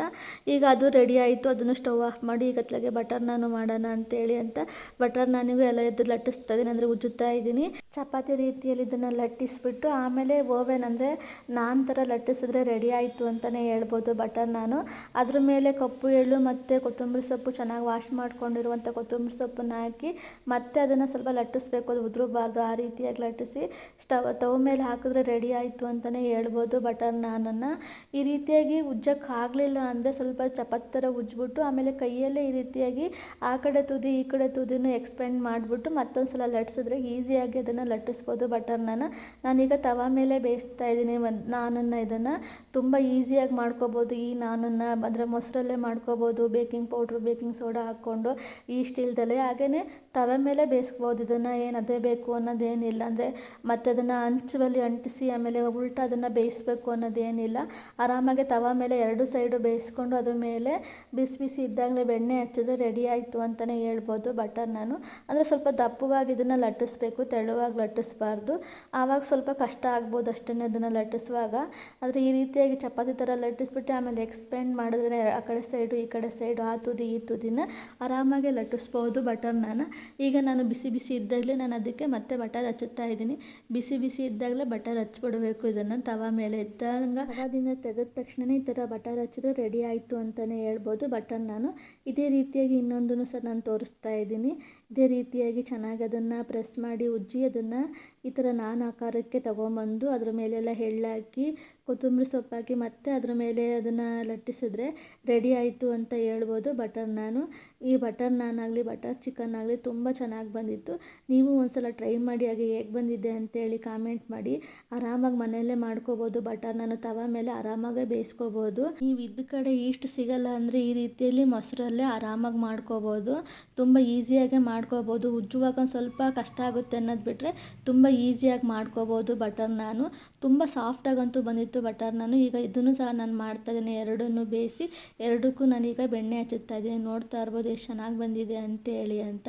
ಈಗ ಅದು ರೆಡಿ ಆಯಿತು, ಅದನ್ನು ಸ್ಟವ್ ಆಫ್ ಮಾಡಿ ಈಗ ಅತ್ಲಾಗೆ ಬಟರ್ ನಾನು ಮಾಡೋಣ ಅಂತೇಳಿ ಅಂತ. ಬಟರ್ ನಾನಿಗೂ ಎಲ್ಲ ಎದ್ದು ಲಟ್ಟಿಸ್ತಾ ಇದ್ದೀನಿ ಅಂದರೆ ಉಜ್ಜುತ್ತಾ ಇದ್ದೀನಿ ಚಪಾತಿ ರೀತಿಯಲ್ಲಿ ಇದನ್ನು ಲಟ್ಟಿಸ್ಬಿಟ್ಟು ಆಮೇಲೆ ಓವೆನ್ ಅಂದರೆ ನಾನ್ ಥರ ಲಟ್ಟಿಸಿದ್ರೆ ರೆಡಿ ಆಯಿತು ಅಂತಲೇ ಹೇಳ್ಬೋದು ಬಟರ್ ನಾನು. ಅದ್ರ ಮೇಲೆ ಕಪ್ಪು ಎಳ್ಳು ಮತ್ತು ಕೊತ್ತಂಬರಿ ಸೊಪ್ಪು ಚೆನ್ನಾಗಿ ವಾಶ್ ಮಾಡ್ಕೊಂಡಿರುವಂಥ ಕೊತ್ತಂಬರಿ ಸೊಪ್ಪನ್ನ ಹಾಕಿ ಮತ್ತೆ ಅದನ್ನು ಸ್ವಲ್ಪ ಲಟ್ಟಿಸ್ಬೇಕು, ಅದು ಉದುರಬಾರ್ದು ಆ ರೀತಿಯಾಗಿ ಲಟ್ಟಿಸಿ ಸ್ಟವ್ ತವ ಮೇಲೆ ಹಾಕಿದ್ರೆ ರೆಡಿ ಆಯಿತು ಅಂತಲೇ ಹೇಳ್ಬೋದು ಬಟರ್ ನಾನನ್ನು. ಈ ರೀತಿಯಾಗಿ ಉಜ್ಜಕ್ಕೆ ಆಗಲಿಲ್ಲ ಅಂದರೆ ಸ್ವಲ್ಪ ಚಪಾತಿ ಥರ ಉಜ್ಜಿಬಿಟ್ಟು ಆಮೇಲೆ ಕೈಯಲ್ಲೇ ಈ ರೀತಿಯಾಗಿ ಆ ಕಡೆ ತುದಿ, ಈ ಕಡೆ ತುದಿನೂ ಎಕ್ಸ್ಪೆಂಡ್ ಮಾಡಿಬಿಟ್ಟು ಮತ್ತೊಂದು ಸಲ ಲಟ್ಟಿಸಿದ್ರೆ ಈಸಿಯಾಗಿ ಅದನ್ನು ಲಟ್ಟಿಸ್ಬೋದು ಬಟರ್ ನಾನ್. ನಾನೀಗ ತವ ಮೇಲೆ ಬೇಯಿಸ್ತಾ ಇದ್ದೀನಿ ನಾನನ್ನು ಇದನ್ನು. ತುಂಬ ಈಸಿಯಾಗಿ ಮಾಡ್ಕೋಬೋದು ಈ ನಾನನ್ನು. ಅಂದರೆ ಮೊಸರಲ್ಲೇ ಮಾಡ್ಕೋಬೋದು, ಬೇಕಿಂಗ್ ಪೌಡ್ರು, ಬೇಕಿಂಗ್ ಸೋಡಾ ಹಾಕ್ಕೊಂಡು ಈ ಸ್ಟೀಲ್ದಲ್ಲೇ. ಹಾಗೆಯೇ ತವ ಮೇಲೆ ಬೇಯಿಸ್ಬೋದು. ಇದನ್ನು ಏನು ಅದೇ ಬೇಕು ಅನ್ನೋದೇನಿಲ್ಲ. ಅಂದರೆ ಮತ್ತು ಅದನ್ನು ಹಂಚುವಲ್ಲಿ ಅಂಟಿಸಿ ಆಮೇಲೆ ಉಲ್ಟಾ ಅದನ್ನು ಬೇಯಿಸ್ಬೇಕು ಅನ್ನೋದೇನಿಲ್ಲ. ಆರಾಮಾಗಿ ತವ ಮೇಲೆ ಎರಡು ಸೈಡು ಬೇಯಿಸ್ಕೊಂಡು ಅದ್ರ ಮೇಲೆ ಬಿಸಿ ಬಿಸಿ ಇದ್ದಾಗಲೇ ಬೆಣ್ಣೆ ಹಚ್ಚಿದ್ರೆ ರೆಡಿ ಆಯಿತು ಅಂತಲೇ ಹೇಳ್ಬೋದು ಬಟರ್ ನಾನು. ಅಂದರೆ ಸ್ವಲ್ಪ ದಪ್ಪವಾಗಿ ಇದನ್ನು ಲಟ್ಟಿಸ್ಬೇಕು, ತೆಳುವಾಗಿ ಲಟ್ಟಿಸ್ಬಾರ್ದು. ಆವಾಗ ಸ್ವಲ್ಪ ಕಷ್ಟ ಆಗ್ಬೋದು ಅಷ್ಟನ್ನೇ ಅದನ್ನು ಲಟ್ಟಿಸುವಾಗ. ಆದರೆ ಈ ರೀತಿಯಾಗಿ ಚಪಾತಿ ಥರ ಲಟ್ಟಿಸ್ಬಿಟ್ಟು ಆಮೇಲೆ ಎಕ್ಸ್ಪೆಂಡ್ ಮಾಡಿದ್ರೆ ಆ ಕಡೆ ಸೈಡು ಈ ಕಡೆ ಸೈಡು ಆ ತುದಿ ಈ ತುದಿನ ಆರಾಮಾಗಿ ಲಟ್ಟಿಸ್ಬೋದು ಬಟರ್ ನಾನ್. ಈಗ ನಾನು ಬಿಸಿ ಬಿಸಿ ಇದ್ದಾಗಲೇ ನಾನು ಅದಕ್ಕೆ ಮತ್ತೆ ಬಟರ್ ಹಚ್ಚುತ್ತಾ ಇದ್ದೀನಿ. ಬಿಸಿ ಬಿಸಿ ಇದ್ದಾಗಲೇ ಬಟರ್ ಹಚ್ಬಿಡಬೇಕು ಇದನ್ನು ತವ ಮೇಲೆ ಇದ್ದಾಗ ತವದಿಂದ ತೆಗೆದ ತಕ್ಷಣ ಈ ಥರ ಬಟರ್ ಹಚ್ಚಿದ್ರೆ ರೆಡಿ ಆಯಿತು ಅಂತಲೇ ಹೇಳ್ಬೋದು. ಬಟರ್ ನಾನು ಇದೇ ರೀತಿಯಾಗಿ ಇನ್ನೊಂದನ್ನು ಸಹ ನಾನು ತೋರಿಸ್ತಾ ಇದ್ದೀನಿ. ಇದೇ ರೀತಿಯಾಗಿ ಚೆನ್ನಾಗಿ ಅದನ್ನು ಪ್ರೆಸ್ ಮಾಡಿ ಉಜ್ಜಿ ಅದನ್ನು ಈ ಥರ ನಾನು ಆಕಾರಕ್ಕೆ ತೊಗೊಂಬಂದು ಅದ್ರ ಮೇಲೆಲ್ಲ ಎಳ್ಳಾಕಿ, ಕೊತ್ತಂಬರಿ ಸೊಪ್ಪಾಕಿ ಮತ್ತೆ ಅದ್ರ ಮೇಲೆ ಅದನ್ನು ಲಟ್ಟಿಸಿದ್ರೆ ರೆಡಿ ಆಯಿತು ಅಂತ ಹೇಳ್ಬೋದು ಬಟರ್ ನಾನು. ಈ ಬಟರ್ ನಾನ್ ಆಗಲಿ ಬಟರ್ ಚಿಕನ್ ಆಗಲಿ ತುಂಬ ಚೆನ್ನಾಗಿ ಬಂದಿತ್ತು. ನೀವು ಒಂದು ಸಲ ಟ್ರೈ ಮಾಡಿ ಹಾಗೆ ಹೇಗೆ ಬಂದಿದೆ ಅಂತೇಳಿ ಕಾಮೆಂಟ್ ಮಾಡಿ. ಆರಾಮಾಗಿ ಮನೆಯಲ್ಲೇ ಮಾಡ್ಕೋಬೋದು ಬಟರ್ ನಾನು ತವ ಮೇಲೆ ಆರಾಮಾಗೇ ಬೇಯಿಸ್ಕೋಬೋದು. ನೀವು ಇದ್ದ ಕಡೆ ಈಸ್ಟ್ ಸಿಗಲ್ಲ ಅಂದರೆ ಈ ರೀತಿಯಲ್ಲಿ ಮೊಸರಲ್ಲೇ ಆರಾಮಾಗಿ ಮಾಡ್ಕೋಬೋದು, ತುಂಬ ಈಸಿಯಾಗೆ ಮಾಡ್ಕೋಬೋದು. ಉಜ್ಜುವಾಗ ಒಂದು ಸ್ವಲ್ಪ ಕಷ್ಟ ಆಗುತ್ತೆ ಅನ್ನೋದು ಬಿಟ್ಟರೆ ತುಂಬ ಈಸಿಯಾಗಿ ಮಾಡ್ಕೋಬೋದು ಬಟರ್ ನಾನು. ತುಂಬ ಸಾಫ್ಟಾಗಂತೂ ಬಂದಿತ್ತು ಬಟರ್ ನಾನು. ಈಗ ಇದನ್ನು ಸಹ ನಾನು ಮಾಡ್ತಾಯಿದ್ದೀನಿ ಎರಡನ್ನೂ ಬೇಯಿಸಿ, ಎರಡಕ್ಕೂ ನಾನೀಗ ಬೆಣ್ಣೆ ಹಚ್ಚುತ್ತಾ ಇದ್ದೀನಿ. ನೋಡ್ತಾ ಇರ್ಬೋದು, ಎಷ್ಟು ಚೆನ್ನಾಗಿ ಬಂದಿದೆ ಅಂತೇಳಿ ಅಂತ.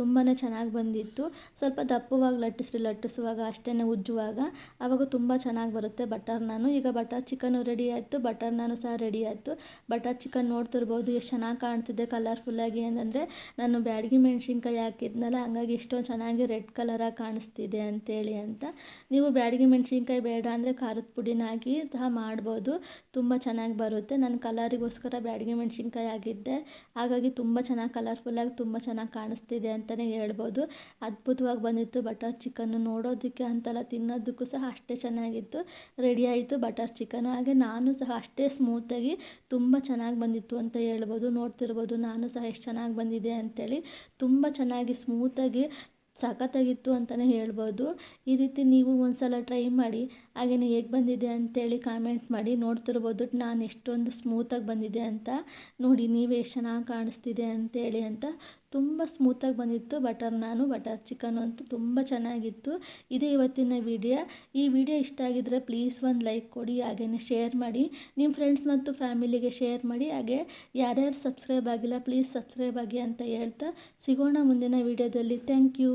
ತುಂಬಾ ಚೆನ್ನಾಗಿ ಬಂದಿತ್ತು. ಸ್ವಲ್ಪ ದಪ್ಪವಾಗಿ ಲಟ್ಟಿಸ್ರಿ, ಲಟ್ಟಿಸುವಾಗ ಅಷ್ಟೇ ಉಜ್ಜುವಾಗ ಆವಾಗ ತುಂಬ ಚೆನ್ನಾಗಿ ಬರುತ್ತೆ ಬಟರ್ ನಾನು. ಈಗ ಬಟರ್ ಚಿಕನು ರೆಡಿ ಆಯಿತು, ಬಟರ್ ನಾನು ಸಹ ರೆಡಿ ಆಯಿತು. ಬಟರ್ ಚಿಕನ್ ನೋಡ್ತಿರ್ಬೋದು, ಎಷ್ಟು ಚೆನ್ನಾಗಿ ಕಾಣ್ತಿದೆ ಕಲರ್ಫುಲ್ಲಾಗಿ ಏನಂದರೆ ನಾನು ಬ್ಯಾಡಗಿ ಮೆಣಸಿನ್ಕಾಯಿ ಹಾಕಿದ್ನಲ್ಲ, ಹಂಗಾಗಿ ಎಷ್ಟೊಂದು ಚೆನ್ನಾಗಿ ರೆಡ್ ಕಲರಾಗಿ ಕಾಣಿಸ್ತಿದೆ ಅಂತೇಳಿ ಅಂತ. ನೀವು ಬ್ಯಾಡಗಿ ಮೆಣಸಿನ್ಕಾಯಿ ಬೇಡ ಅಂದರೆ ಖಾರದ ಪುಡಿನ ಹಾಕಿ ಸಹ ಮಾಡ್ಬೋದು. ತುಂಬ ಚೆನ್ನಾಗಿ ಬರುತ್ತೆ. ನಾನು ಕಲರಿಗೋಸ್ಕರ ಬ್ಯಾಡಗಿ ಮೆಣಸಿನ್ಕಾಯಿ ಆಗಿದ್ದೆ ಹಾಗಾಗಿ ತುಂಬ ಚೆನ್ನಾಗಿ ಕಲರ್ಫುಲ್ಲಾಗಿ ತುಂಬ ಚೆನ್ನಾಗಿ ಕಾಣಿಸ್ತಿದೆ ಅಂತಲೇ ಹೇಳ್ಬೋದು. ಅದ್ಭುತವಾಗಿ ಬಂದಿತ್ತು ಬಟರ್ ಚಿಕನ್ನು ನೋಡೋದಕ್ಕೆ ಅಂತಲ್ಲ ತಿನ್ನೋದಕ್ಕೂ ಸಹ ಅಷ್ಟೇ ಚೆನ್ನಾಗಿತ್ತು. ರೆಡಿ ಆಯಿತು ಬಟರ್ ಚಿಕನ್ ಹಾಗೆ ನಾನು ಸಹ ಅಷ್ಟೇ ಸ್ಮೂತಾಗಿ ತುಂಬ ಚೆನ್ನಾಗಿ ಬಂದಿತ್ತು ಅಂತ ಹೇಳ್ಬೋದು. ನೋಡ್ತಿರ್ಬೋದು ನಾನು ಸಹ ಎಷ್ಟು ಚೆನ್ನಾಗಿ ಬಂದಿದೆ ಅಂತೇಳಿ. ತುಂಬ ಚೆನ್ನಾಗಿ ಸ್ಮೂತಾಗಿ ಸಖತ್ತಾಗಿತ್ತು ಅಂತಲೇ ಹೇಳ್ಬೋದು. ಈ ರೀತಿ ನೀವು ಒಂದು ಸಲ ಟ್ರೈ ಮಾಡಿ ಹಾಗೆಯೇ ಹೇಗೆ ಬಂದಿದೆ ಅಂತೇಳಿ ಕಾಮೆಂಟ್ ಮಾಡಿ. ನೋಡ್ತಿರ್ಬೋದು ನಾನು ಎಷ್ಟೊಂದು ಸ್ಮೂತಾಗಿ ಬಂದಿದೆ ಅಂತ. ನೋಡಿ ನೀವೇ ಎಷ್ಟು ಚೆನ್ನಾಗಿ ಕಾಣಿಸ್ತಿದೆ ಅಂತೇಳಿ ಅಂತ ತುಂಬ ಸ್ಮೂತಾಗಿ ಬಂದಿತ್ತು. ಬಟರ್ ನಾನು ಬಟರ್ ಚಿಕನ್ ಅಂತೂ ತುಂಬ ಚೆನ್ನಾಗಿತ್ತು. ಇದೇ ಇವತ್ತಿನ ವಿಡಿಯೋ ಈ ವಿಡಿಯೋ ಇಷ್ಟ ಆಗಿದ್ದರೆ ಪ್ಲೀಸ್ ಒಂದು ಲೈಕ್ ಕೊಡಿ ಹಾಗೆಯೇ ಶೇರ್ ಮಾಡಿ. ನಿಮ್ಮ ಫ್ರೆಂಡ್ಸ್ ಮತ್ತು ಫ್ಯಾಮಿಲಿಗೆ ಶೇರ್ ಮಾಡಿ. ಹಾಗೆ ಯಾರ್ಯಾರು ಸಬ್ಸ್ಕ್ರೈಬ್ ಆಗಿಲ್ಲ ಪ್ಲೀಸ್ ಸಬ್ಸ್ಕ್ರೈಬ್ ಆಗಿ ಅಂತ ಹೇಳ್ತಾ ಸಿಗೋಣ ಮುಂದಿನ ವಿಡಿಯೋದಲ್ಲಿ ಥ್ಯಾಂಕ್ ಯು